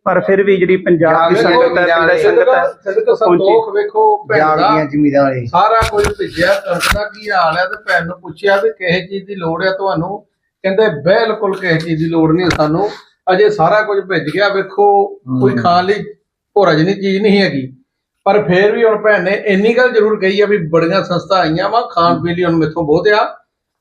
ਪਰ ਫਿਰ ਵੀ ਜਿਹੜੀ ਪੰਜਾਬ ਦੀ ਸੰਗਤ ਹੈ ਪਿੰਡ ਦੀ ਸੰਗਤ ਹੈ ਸੰਤੋਖ ਪਹੁੰਚੀ। ਵੇਖੋ ਦਾ ਜਾਗਦੀਆਂ ਜ਼ਮੀਦਾਰੀ ਸਾਰਾ ਕੁਝ ਭੇਜਿਆ ਕਣਕ ਦਾ ਕੀ ਹਾਲ ਹੈ ਤੇ ਭੈਣ ਨੂੰ ਪੁੱਛਿਆ ਵੀ ਕਿਹੇ ਚੀਜ਼ ਦੀ ਲੋੜ ਹੈ ਤੁਹਾਨੂੰ। ਕਹਿੰਦੇ ਬਿਲਕੁਲ ਕਿਸੇ ਚੀਜ਼ ਦੀ ਲੋੜ ਨਹੀਂ ਸਾਨੂੰ। ਅਜੇ ਸਾਰਾ ਕੁਝ ਭੇਜ ਗਿਆ ਵੇਖੋ ਕੋਈ ਖਾਣ ਲਈ ਭੋਰਾ ਜਿਹੀ ਚੀਜ਼ ਨਹੀਂ ਹੈਗੀ। ਪਰ ਫੇਰ ਵੀ ਹੁਣ ਭੈਣ ਨੇ ਇੰਨੀ ਗੱਲ ਜ਼ਰੂਰ ਕਹੀ ਆ ਵੀ ਬੜੀਆਂ ਸੰਸਥਾ ਆਈਆਂ ਵਾ ਖਾਣ ਪੀਣ ਲਈ ਹੁਣ ਮੇਥੋਂ ਬਹੁਤ ਆ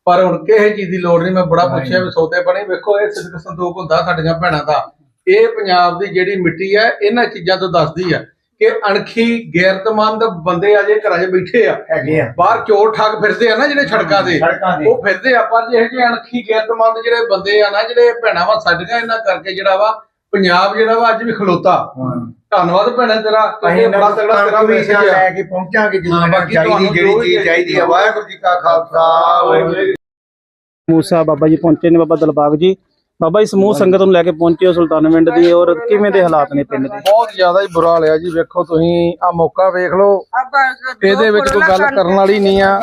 ਪਰ ਹੁਣ ਕਿਸੇ ਚੀਜ਼ ਦੀ ਲੋੜ ਨਹੀਂ ਮੈਂ ਬੜਾ ਪੁੱਛਿਆ ਵੀ ਸੌਦੇ ਬਣੇ। ਵੇਖੋ ਇਹ ਸਿੱਧਕ ਸੰਦੂਕ ਹੁੰਦਾ ਸਾਡੀਆਂ ਭੈਣਾਂ ਦਾ। ਇਹ ਪੰਜਾਬ ਦੀ ਜਿਹੜੀ ਮਿੱਟੀ ਹੈ ਇਹਨਾਂ ਚੀਜ਼ਾਂ ਤੋਂ ਦੱਸਦੀ ਆ ਕਿ ਅਣਖੀ ਗੈਰਤਮੰਦ ਬੰਦੇ ਆ ਜੇ ਘਰਾਂ 'ਚ ਬੈਠੇ ਆ ਹੈਗੇ ਆ। ਬਾਹਰ ਚੋਰ ਠੱਗ ਫਿਰਦੇ ਆ ਨਾ ਜਿਹੜੇ ਸੜਕਾਂ ਤੇ। ਉਹ ਫਿਰਦੇ ਆ ਪਰ ਜਿਹੜੇ ਜਿਹੇ ਅਣਖੀ ਗੈਰਤਮੰਦ ਜਿਹੜੇ ਬੰਦੇ ਆ ਨਾ ਜਿਹੜੇ ਭੈਣਾਂ ਵਾ ਸਾਡੀਆਂ ਇਹਨਾਂ ਕਰਕੇ ਜਿਹੜਾ ਵਾ ਪੰਜਾਬ ਜਿਹੜਾ ਵਾ ਅੱਜ ਵੀ ਖਲੋਤਾ। ਧੰਨਵਾਦ ਭੈਣਾਂ ਤੇਰਾ ਅਸੀਂ ਬੜਾ ਤਗੜਾ ਤੇਰਾ ਵੀ ਮੈਸੇਜ ਲੈ ਕੇ ਪਹੁੰਚਾਂਗੇ ਜਦੋਂ ਹਾਂ, ਬਾਕੀ ਚਾਹੀਦੀ ਤੁਹਾਨੂੰ ਜਿਹੜੀ ਚੀਜ਼ ਚਾਹੀਦੀ ਆ। ਵਾਹਿਗੁਰੂ ਜੀ ਕਾ ਖਾਲਸਾ ਵਾਹਿਗੁਰੂ ਮੂਸਾ ਬਾਬਾ ਜੀ ਪਹੁੰਚੇ ਨੇ ਬਾਬਾ ਦਲਬਾਗ ਜੀ। ਬਾਬਾ ਜੀ ਸਮੂਹ ਸੰਗਤ ਨੂੰ ਲੈ ਕੇ ਪਹੁੰਚੇ ਹੋ ਸੁਲਤਾਨਵਿੰਡ ਦੀ ਔਰ ਕਿਵੇਂ ਦੇ ਹਾਲਾਤ ਨੇ ਪਿੰਡ ਦੇ? ਬਹੁਤ ਜ਼ਿਆਦਾ ਹੀ ਬੁਰਾ ਹਾਲ ਜੀ। ਵੇਖੋ ਤੁਸੀਂ ਆ ਮੌਕਾ ਵੇਖ ਲਓ। ਇਹਦੇ ਵਿੱਚ ਕੋਈ ਗੱਲ ਕਰਨ ਵਾਲੀ ਨਹੀਂ ਆ।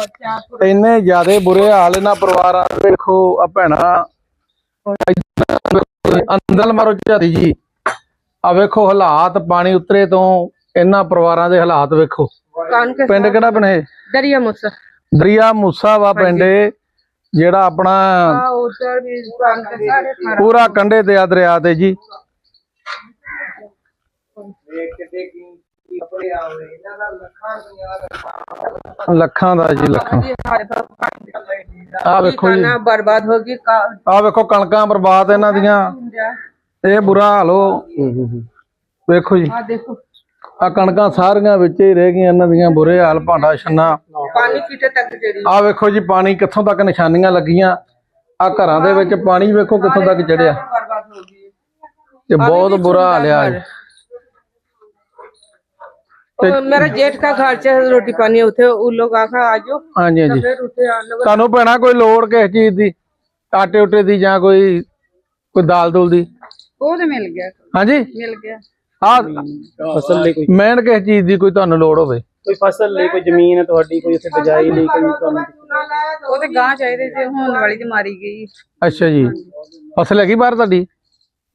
ਇੰਨੇ ਜ਼ਿਆਦਾ ਬੁਰੇ ਹਾਲ ਇਹਨਾਂ ਪਰਿਵਾਰਾਂ ਦੇ। ਵੇਖੋ ਆ ਭੈਣਾ ਅੰਦਰ ਮਾਰੋ ਝਾਤੀ ਜੀ। ਆ ਵੇਖੋ ਹਾਲਾਤ ਪਾਣੀ ਉਤਰੇ ਤੋਂ ਇਹਨਾਂ ਪਰਿਵਾਰਾਂ ਦੇ ਹਾਲਾਤ ਵੇਖੋ। ਪਿੰਡ ਕਿਹੜਾ ਬਣੇ? ਦਰਿਆ ਮੂਸਾ। ਦਰਿਆ ਮੂਸਾ ਵਾ ਪਿੰਡੇ। ਜਿਹੜਾ ਆਪਣਾ ਪੂਰਾ ਕੰਢੇ ਤੇ ਆ ਦਰਿਆ ਤੇ ਜੀ ਲੱਖਾਂ ਦਾ ਜੀ ਲੱਖਾਂ ਆ ਵੇਖੋ ਜੀ ਬਰਬਾਦ ਹੋ ਗਈ ਆ ਵੇਖੋ ਕਣਕਾਂ ਬਰਬਾਦ ਇਹਨਾਂ ਦੀਆਂ ਇਹ ਬੁਰਾ ਹਾਲ ਹੋ ਵੇਖੋ ਜੀ ਆ ਦੇਖੋ ਆ ਕਣਕਾਂ ਸਾਰੀਆਂ ਵਿੱਚ ਹੀ ਰਹਿ ਗਈਆਂ ਇਹਨਾਂ ਦੀਆਂ ਬੁਰੇ ਹਾਲ ਭਾਂਡਾ ਛੰਨਾ। ਪਾਣੀ ਕਿਤੇ ਤੱਕ ਚੜੀ ਆ ਵੇਖੋ ਜੀ ਪਾਣੀ ਕਿੱਥੋਂ ਤੱਕ ਨਿਸ਼ਾਨੀਆਂ ਲੱਗੀਆਂ? ਆ ਘਰਾਂ ਦੇ ਵਿੱਚ ਪਾਣੀ ਵੇਖੋ ਕਿੱਥੋਂ ਤੱਕ ਚੜਿਆ ਤੇ ਬਹੁਤ ਬੁਰਾ ਹਾਲ ਆ ਮੇਰਾ ਜੇਠ ਦਾ ਖਰਚਾ ਰੋਟੀ ਪਾਣੀ ਉੱਥੇ ਉਹ ਲੋਕ ਆਖਾ ਆਜੋ ਹਾਂਜੀ ਹਾਂਜੀ। ਤੁਹਾਨੂੰ ਪੈਣਾ ਕੋਈ ਲੋੜ ਕਿਸ ਚੀਜ਼ ਦੀ? ਆਟੇ ਉਟੇ ਦੀ ਜਾਂ ਕੋਈ ਕੋਈ ਦਾਲ ਦੂਲ ਦੀ? ਉਹ ਤੇ ਮਿਲ ਗਿਆ। ਹਾਂਜੀ? ਮਿਲ ਗਿਆ। ਹਾਂ ਫਸਲ ਕਿਸ ਚੀਜ਼ ਦੀ ਕੋਈ ਤੁਹਾਨੂੰ ਲੋੜ ਹੋਵੇ? ਕੋਈ ਫਸਲ ਲਈ ਕੋਈ ਜ਼ਮੀਨ ਹੈ ਤੁਹਾਡੀ ਕੋਈ ਉੱਥੇ ਬਜਾਈ ਲਈ ਕੋਈ ਤੁਹਾਨੂੰ ਉਹ ਗਾਂ ਚਾਹੀਦੇ ਜੇ ਹੋਣ ਵਾਲੀ ਤੇ ਮਾਰੀ ਗਈ। ਅੱਛਾ ਜੀ। ਫਸਲ ਹੈਗੀ ਬਾਹਰ ਤੁਹਾਡੀ?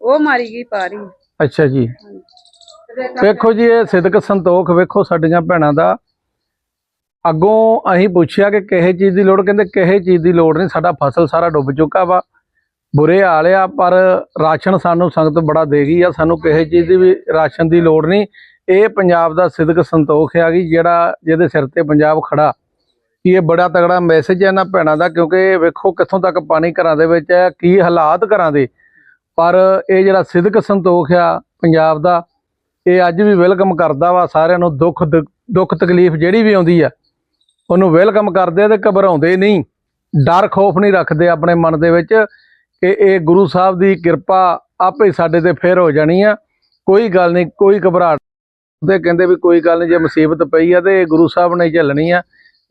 ਉਹ ਮਾਰੀ ਗਈ ਪਾਰੀ ਅੱਛਾ ਜੀ। ਵੇਖੋ ਜੀ ਇਹ ਸਿਦਕ ਸੰਤੋਖ ਵੇਖੋ ਸਾਡੀਆਂ ਭੈਣਾਂ ਦਾ। ਅੱਗੋਂ ਅਸੀਂ ਪੁੱਛਿਆ ਕਿ ਕਿਹੇ ਚੀਜ਼ ਦੀ ਲੋੜ ਕਹਿੰਦੇ ਕਿਹੇ ਚੀਜ਼ ਦੀ ਲੋੜ ਨਹੀਂ ਸਾਡਾ ਫਸਲ ਸਾਰਾ ਡੁੱਬ ਚੁੱਕਾ ਵਾ। ਬੁਰੇ ਹਾਲ ਆ, ਪਰ ਰਾਸ਼ਨ ਸਾਨੂੰ ਸੰਗਤ ਬੜਾ ਦੇ ਗਈ ਆ, ਸਾਨੂੰ ਕਿਸੇ ਚੀਜ਼ ਦੀ ਵੀ ਰਾਸ਼ਨ ਦੀ ਲੋੜ ਨਹੀਂ। ਇਹ ਪੰਜਾਬ ਦਾ ਸਿਦਕ ਸੰਤੋਖ ਆ ਗਈ ਜਿਹੜਾ ਜਿਹਦੇ ਸਿਰ ਤੇ ਪੰਜਾਬ ਖੜਾ। ਕਿ ਇਹ ਬੜਾ ਤਗੜਾ ਮੈਸੇਜ ਹੈ ਇਹਨਾਂ ਭੈਣਾਂ ਦਾ, ਕਿਉਂਕਿ ਵੇਖੋ ਕਿੱਥੋਂ ਤੱਕ ਪਾਣੀ ਘਰਾਂ ਦੇ ਵਿੱਚ ਹੈ, ਕੀ ਹਾਲਾਤ ਘਰਾਂ ਦੇ। ਪਰ ਇਹ ਜਿਹੜਾ ਸਿਦਕ ਸੰਤੋਖ ਆ ਪੰਜਾਬ ਦਾ, ਇਹ ਅੱਜ ਵੀ ਵੈਲਕਮ ਕਰਦਾ ਵਾ, ਸਾਰਿਆਂ ਨੂੰ ਦੁੱਖ ਦ- ਦੁੱਖ ਤਕਲੀਫ ਜਿਹੜੀ ਵੀ ਆਉਂਦੀ ਆ, ਉਹਨੂੰ ਵੈਲਕਮ ਕਰਦੇ ਆ ਤੇ ਘਬਰਾਉਂਦੇ ਨਹੀਂ। ਡਰ ਖੋਫ ਨਹੀਂ ਰੱਖਦੇ ਆਪਣੇ ਮਨ ਦੇ ਵਿੱਚ। ਕਿ ਇਹ ਗੁਰੂ ਸਾਹਿਬ ਦੀ ਕਿਰਪਾ ਆਪੇ ਸਾਡੇ ਤੇ ਫੇਰ ਹੋ ਜਾਣੀ ਆ। ਕੋਈ ਗੱਲ ਨਹੀਂ, ਕੋਈ ਘਬਰਾਹਟ ਤੇ ਕਹਿੰਦੇ ਵੀ ਕੋਈ ਗੱਲ ਨਹੀਂ, ਜੇ ਮੁਸੀਬਤ ਪਈ ਆ ਤੇ ਇਹ ਗੁਰੂ ਸਾਹਿਬ ਨੇ ਝੱਲਣੀ ਆ।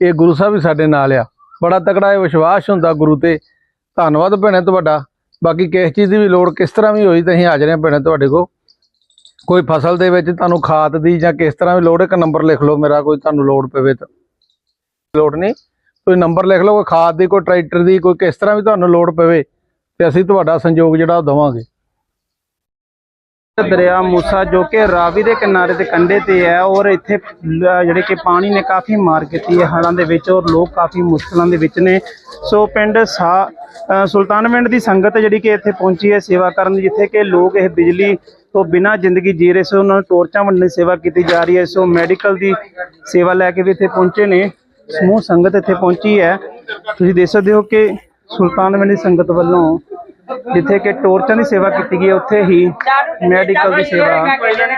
ਇਹ ਗੁਰੂ ਸਾਹਿਬ ਵੀ ਸਾਡੇ ਨਾਲ ਆ। ਬੜਾ ਤਕੜਾ ਇਹ ਵਿਸ਼ਵਾਸ ਹੁੰਦਾ ਗੁਰੂ ਤੇ। ਧੰਨਵਾਦ ਭੈਣੇ ਤੁਹਾਡਾ। ਬਾਕੀ ਕਿਸ ਚੀਜ਼ ਦੀ ਵੀ ਲੋੜ ਕਿਸ ਤਰ੍ਹਾਂ ਵੀ ਹੋਈ ਤਾਂ ਅਸੀਂ ਹਾਜ਼ਰ ਹਾਂ ਭੈਣੇ ਤੁਹਾਡੇ ਕੋਲ। ਕੋਈ ਫਸਲ ਦੇ ਵਿੱਚ ਤੁਹਾਨੂੰ ਖਾਦ ਦੀ ਜਾਂ ਕਿਸ ਤਰ੍ਹਾਂ ਵੀ ਲੋੜ, ਇੱਕ ਨੰਬਰ ਲਿਖ ਲਓ ਮੇਰਾ, ਕੋਈ ਤੁਹਾਨੂੰ ਲੋੜ ਪਵੇ ਤਾਂ। ਲੋੜ ਨਹੀਂ, ਕੋਈ ਨੰਬਰ ਲਿਖ ਲਓ, ਕੋਈ ਖਾਦ ਦੀ, ਕੋਈ ਟਰੈਕਟਰ ਦੀ, ਕੋਈ ਕਿਸ ਤਰ੍ਹਾਂ ਵੀ ਤੁਹਾਨੂੰ ਲੋੜ ਪਵੇ। ਤੇ ਅਸੀਂ ਤੁਹਾਡਾ ਸੰਯੋਗ ਜਿਹੜਾ ਉਹ ਦੇਵਾਂਗੇ। ਦਰਿਆ ਮੂਸਾ ਜੋ ਕਿ ਰਾਵੀ ਦੇ ਕਿਨਾਰੇ ਤੇ ਕੰਢੇ ਤੇ ਹੈ ਔਰ ਇੱਥੇ ਜਿਹੜੇ ਕਿ ਪਾਣੀ ਨੇ ਕਾਫੀ ਮਾਰ ਕੀਤੀ ਹੈ ਹਾਲਾਂ ਦੇ ਵਿੱਚ ਔਰ ਲੋਕ ਕਾਫੀ ਮੁਸ਼ਕਲਾਂ ਦੇ ਵਿੱਚ ਨੇ। ਸੋ ਪਿੰਡ ਸਾ ਅ, ਸੁਲਤਾਨਵਿੰਡ ਦੀ ਸੰਗਤ ਜਿਹੜੀ ਕਿ ਇੱਥੇ ਪਹੁੰਚੀ ਹੈ ਸੇਵਾ ਕਰਨ ਲਈ ਜਿੱਥੇ ਕਿ ਲੋਕ ਇਹ ਬਿਜਲੀ ਤੋਂ ਬਿਨਾਂ ਜ਼ਿੰਦਗੀ ਜੀ ਰਹੇ ਸੋ ਉਹਨਾਂ ਨੂੰ ਟੋਰਚਾਂ ਵੰਡਣ ਦੀ ਸੇਵਾ ਕੀਤੀ ਜਾ ਰਹੀ ਹੈ। ਸੋ ਮੈਡੀਕਲ ਦੀ ਸੇਵਾ ਲੈ ਕੇ ਵੀ ਇੱਥੇ ਪਹੁੰਚੇ ਨੇ। ਸਮੂਹ ਸੰਗਤ ਇੱਥੇ ਪਹੁੰਚੀ ਹੈ। ਤੁਸੀਂ ਦੇਖ ਸਕਦੇ ਹੋ ਕਿ ਸੁਲਤਾਨਵਿੰਡ ਸੰਗਤ ਵੱਲੋਂ ਜਿੱਥੇ ਕਿ ਟੋਰਚਾਂ ਦੀ ਸੇਵਾ ਕੀਤੀ ਗਈ ਹੈ, ਉੱਥੇ ਹੀ ਮੈਡੀਕਲ ਦੀ ਸੇਵਾ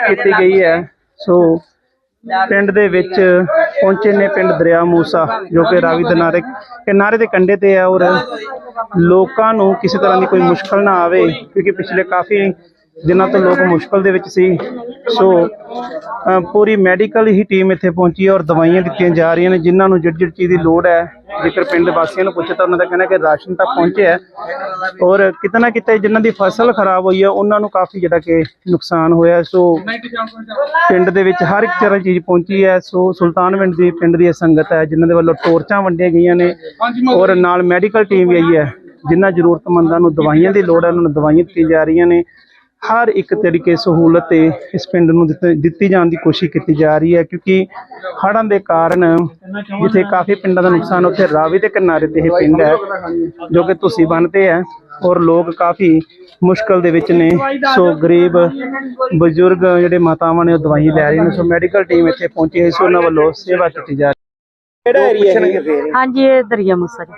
ਕੀਤੀ ਗਈ ਹੈ। ਸੋ ਪਿੰਡ ਦੇ ਵਿੱਚ ਪਹੁੰਚੇ ਨੇ ਪਿੰਡ ਦਰਿਆ ਮੂਸਾ, ਜੋ ਕਿ ਰਾਵੀ ਦੇ ਨਾਰੇ ਕਿਨਾਰੇ ਦੇ ਕੰਢੇ ਤੇ ਹੈ ਔਰ ਲੋਕਾਂ ਨੂੰ ਕਿਸੇ ਤਰ੍ਹਾਂ ਦੀ ਕੋਈ ਮੁਸ਼ਕਲ ਨਾ ਆਵੇ, ਕਿਉਂਕਿ ਪਿਛਲੇ ਕਾਫੀ ਜਿਨ੍ਹਾਂ ਤੋਂ ਲੋਕ ਮੁਸ਼ਕਲ ਦੇ ਵਿੱਚ ਸੀ। ਸੋ ਪੂਰੀ ਮੈਡੀਕਲ ਹੀ ਟੀਮ ਇੱਥੇ ਪਹੁੰਚੀ ਹੈ ਔਰ ਦਵਾਈਆਂ ਦਿੱਤੀਆਂ ਜਾ ਰਹੀਆਂ ਨੇ, ਜਿਨ੍ਹਾਂ ਨੂੰ ਜਿਹੜੀ ਜਿਹੜੀ ਚੀਜ਼ ਦੀ ਲੋੜ ਹੈ, ਜੇਕਰ ਪਿੰਡ ਵਾਸੀਆਂ ਨੂੰ ਪੁੱਛੇ ਤਾਂ ਉਹਨਾਂ ਦਾ ਕਹਿਣਾ ਕਿ ਰਾਸ਼ਨ ਤੱਕ ਪਹੁੰਚਿਆ ਔਰ ਕਿਤੇ ਨਾ ਕਿਤੇ ਜਿਨ੍ਹਾਂ ਦੀ ਫਸਲ ਖਰਾਬ ਹੋਈ ਹੈ, ਉਹਨਾਂ ਨੂੰ ਕਾਫੀ ਜਿਹੜਾ ਕਿ ਨੁਕਸਾਨ ਹੋਇਆ ਸੋ, ਪਿੰਡ ਦੇ ਵਿੱਚ ਹਰ ਇੱਕ ਤਰ੍ਹਾਂ ਦੀ ਚੀਜ਼ ਪਹੁੰਚੀ ਹੈ। ਸੋ, ਸੁਲਤਾਨਵਿੰਡ ਦੀ ਪਿੰਡ ਦੀ ਇਹ ਸੰਗਤ ਹੈ, ਜਿਨ੍ਹਾਂ ਦੇ ਵੱਲੋਂ ਟੋਰਚਾਂ ਵੰਡੀਆਂ ਗਈਆਂ ਨੇ, ਔਰ ਨਾਲ ਮੈਡੀਕਲ ਟੀਮ ਵੀ ਆਈ ਹੈ, ਜਿਨ੍ਹਾਂ ਜ਼ਰੂਰਤਮੰਦਾਂ ਨੂੰ ਦਵਾਈਆਂ ਦੀ ਲੋੜ ਹੈ, ਉਹਨਾਂ ਨੂੰ ਦਵਾਈਆਂ ਦਿੱਤੀਆਂ ਜਾ ਰਹੀਆਂ ਨੇ। ਹਰ ਇੱਕ ਤਰੀਕੇ ਸਹੂਲਤ ਤੇ ਇਸ ਪਿੰਡ ਨੂੰ ਦਿੱਤ- ਦਿੱਤੀ ਜਾਣ ਦੀ ਕੋਸ਼ਿਸ਼ ਕੀਤੀ ਜਾ ਰਹੀ ਹੈ, ਕਿਉਂਕਿ ਹੜ੍ਹਾਂ ਦੇ ਕਾਰਨ ਜਿੱਥੇ ਕਾਫੀ ਪਿੰਡਾਂ ਦਾ ਨੁਕਸਾਨ ਉੱਥੇ ਰਾਵੀ ਦੇ ਕਿਨਾਰੇ ਤੇ ਇਹ ਪਿੰਡ ਹੈ, ਜੋ ਕਿ ਤੁਸੀਂ ਬਣਦੇ ਹੈ ਔਰ ਲੋਕ ਕਾਫੀ ਮੁਸ਼ਕਲ ਦੇ ਵਿੱਚ ਨੇ। ਸੋ ਗਰੀਬ ਬਜ਼ੁਰਗ ਜਿਹੜੇ ਮਾਤਾਵਾਂ ਨੇ ਉਹ ਦਵਾਈ ਲੈ ਰਹੇ ਨੇ, ਸੋ ਮੈਡੀਕਲ ਟੀਮ ਇੱਥੇ ਪਹੁੰਚੀ ਹੈ ਸੋ, ਉਹਨਾਂ ਵੱਲੋਂ ਸੇਵਾ ਕੀਤੀ ਜਾ ਰਹੀ ਕਿਹੜਾ ਏਰੀਆ ਹੈ ਹਾਂਜੀ ਇਹ ਦਰਿਆ ਮੂਸਾ ਜੀ।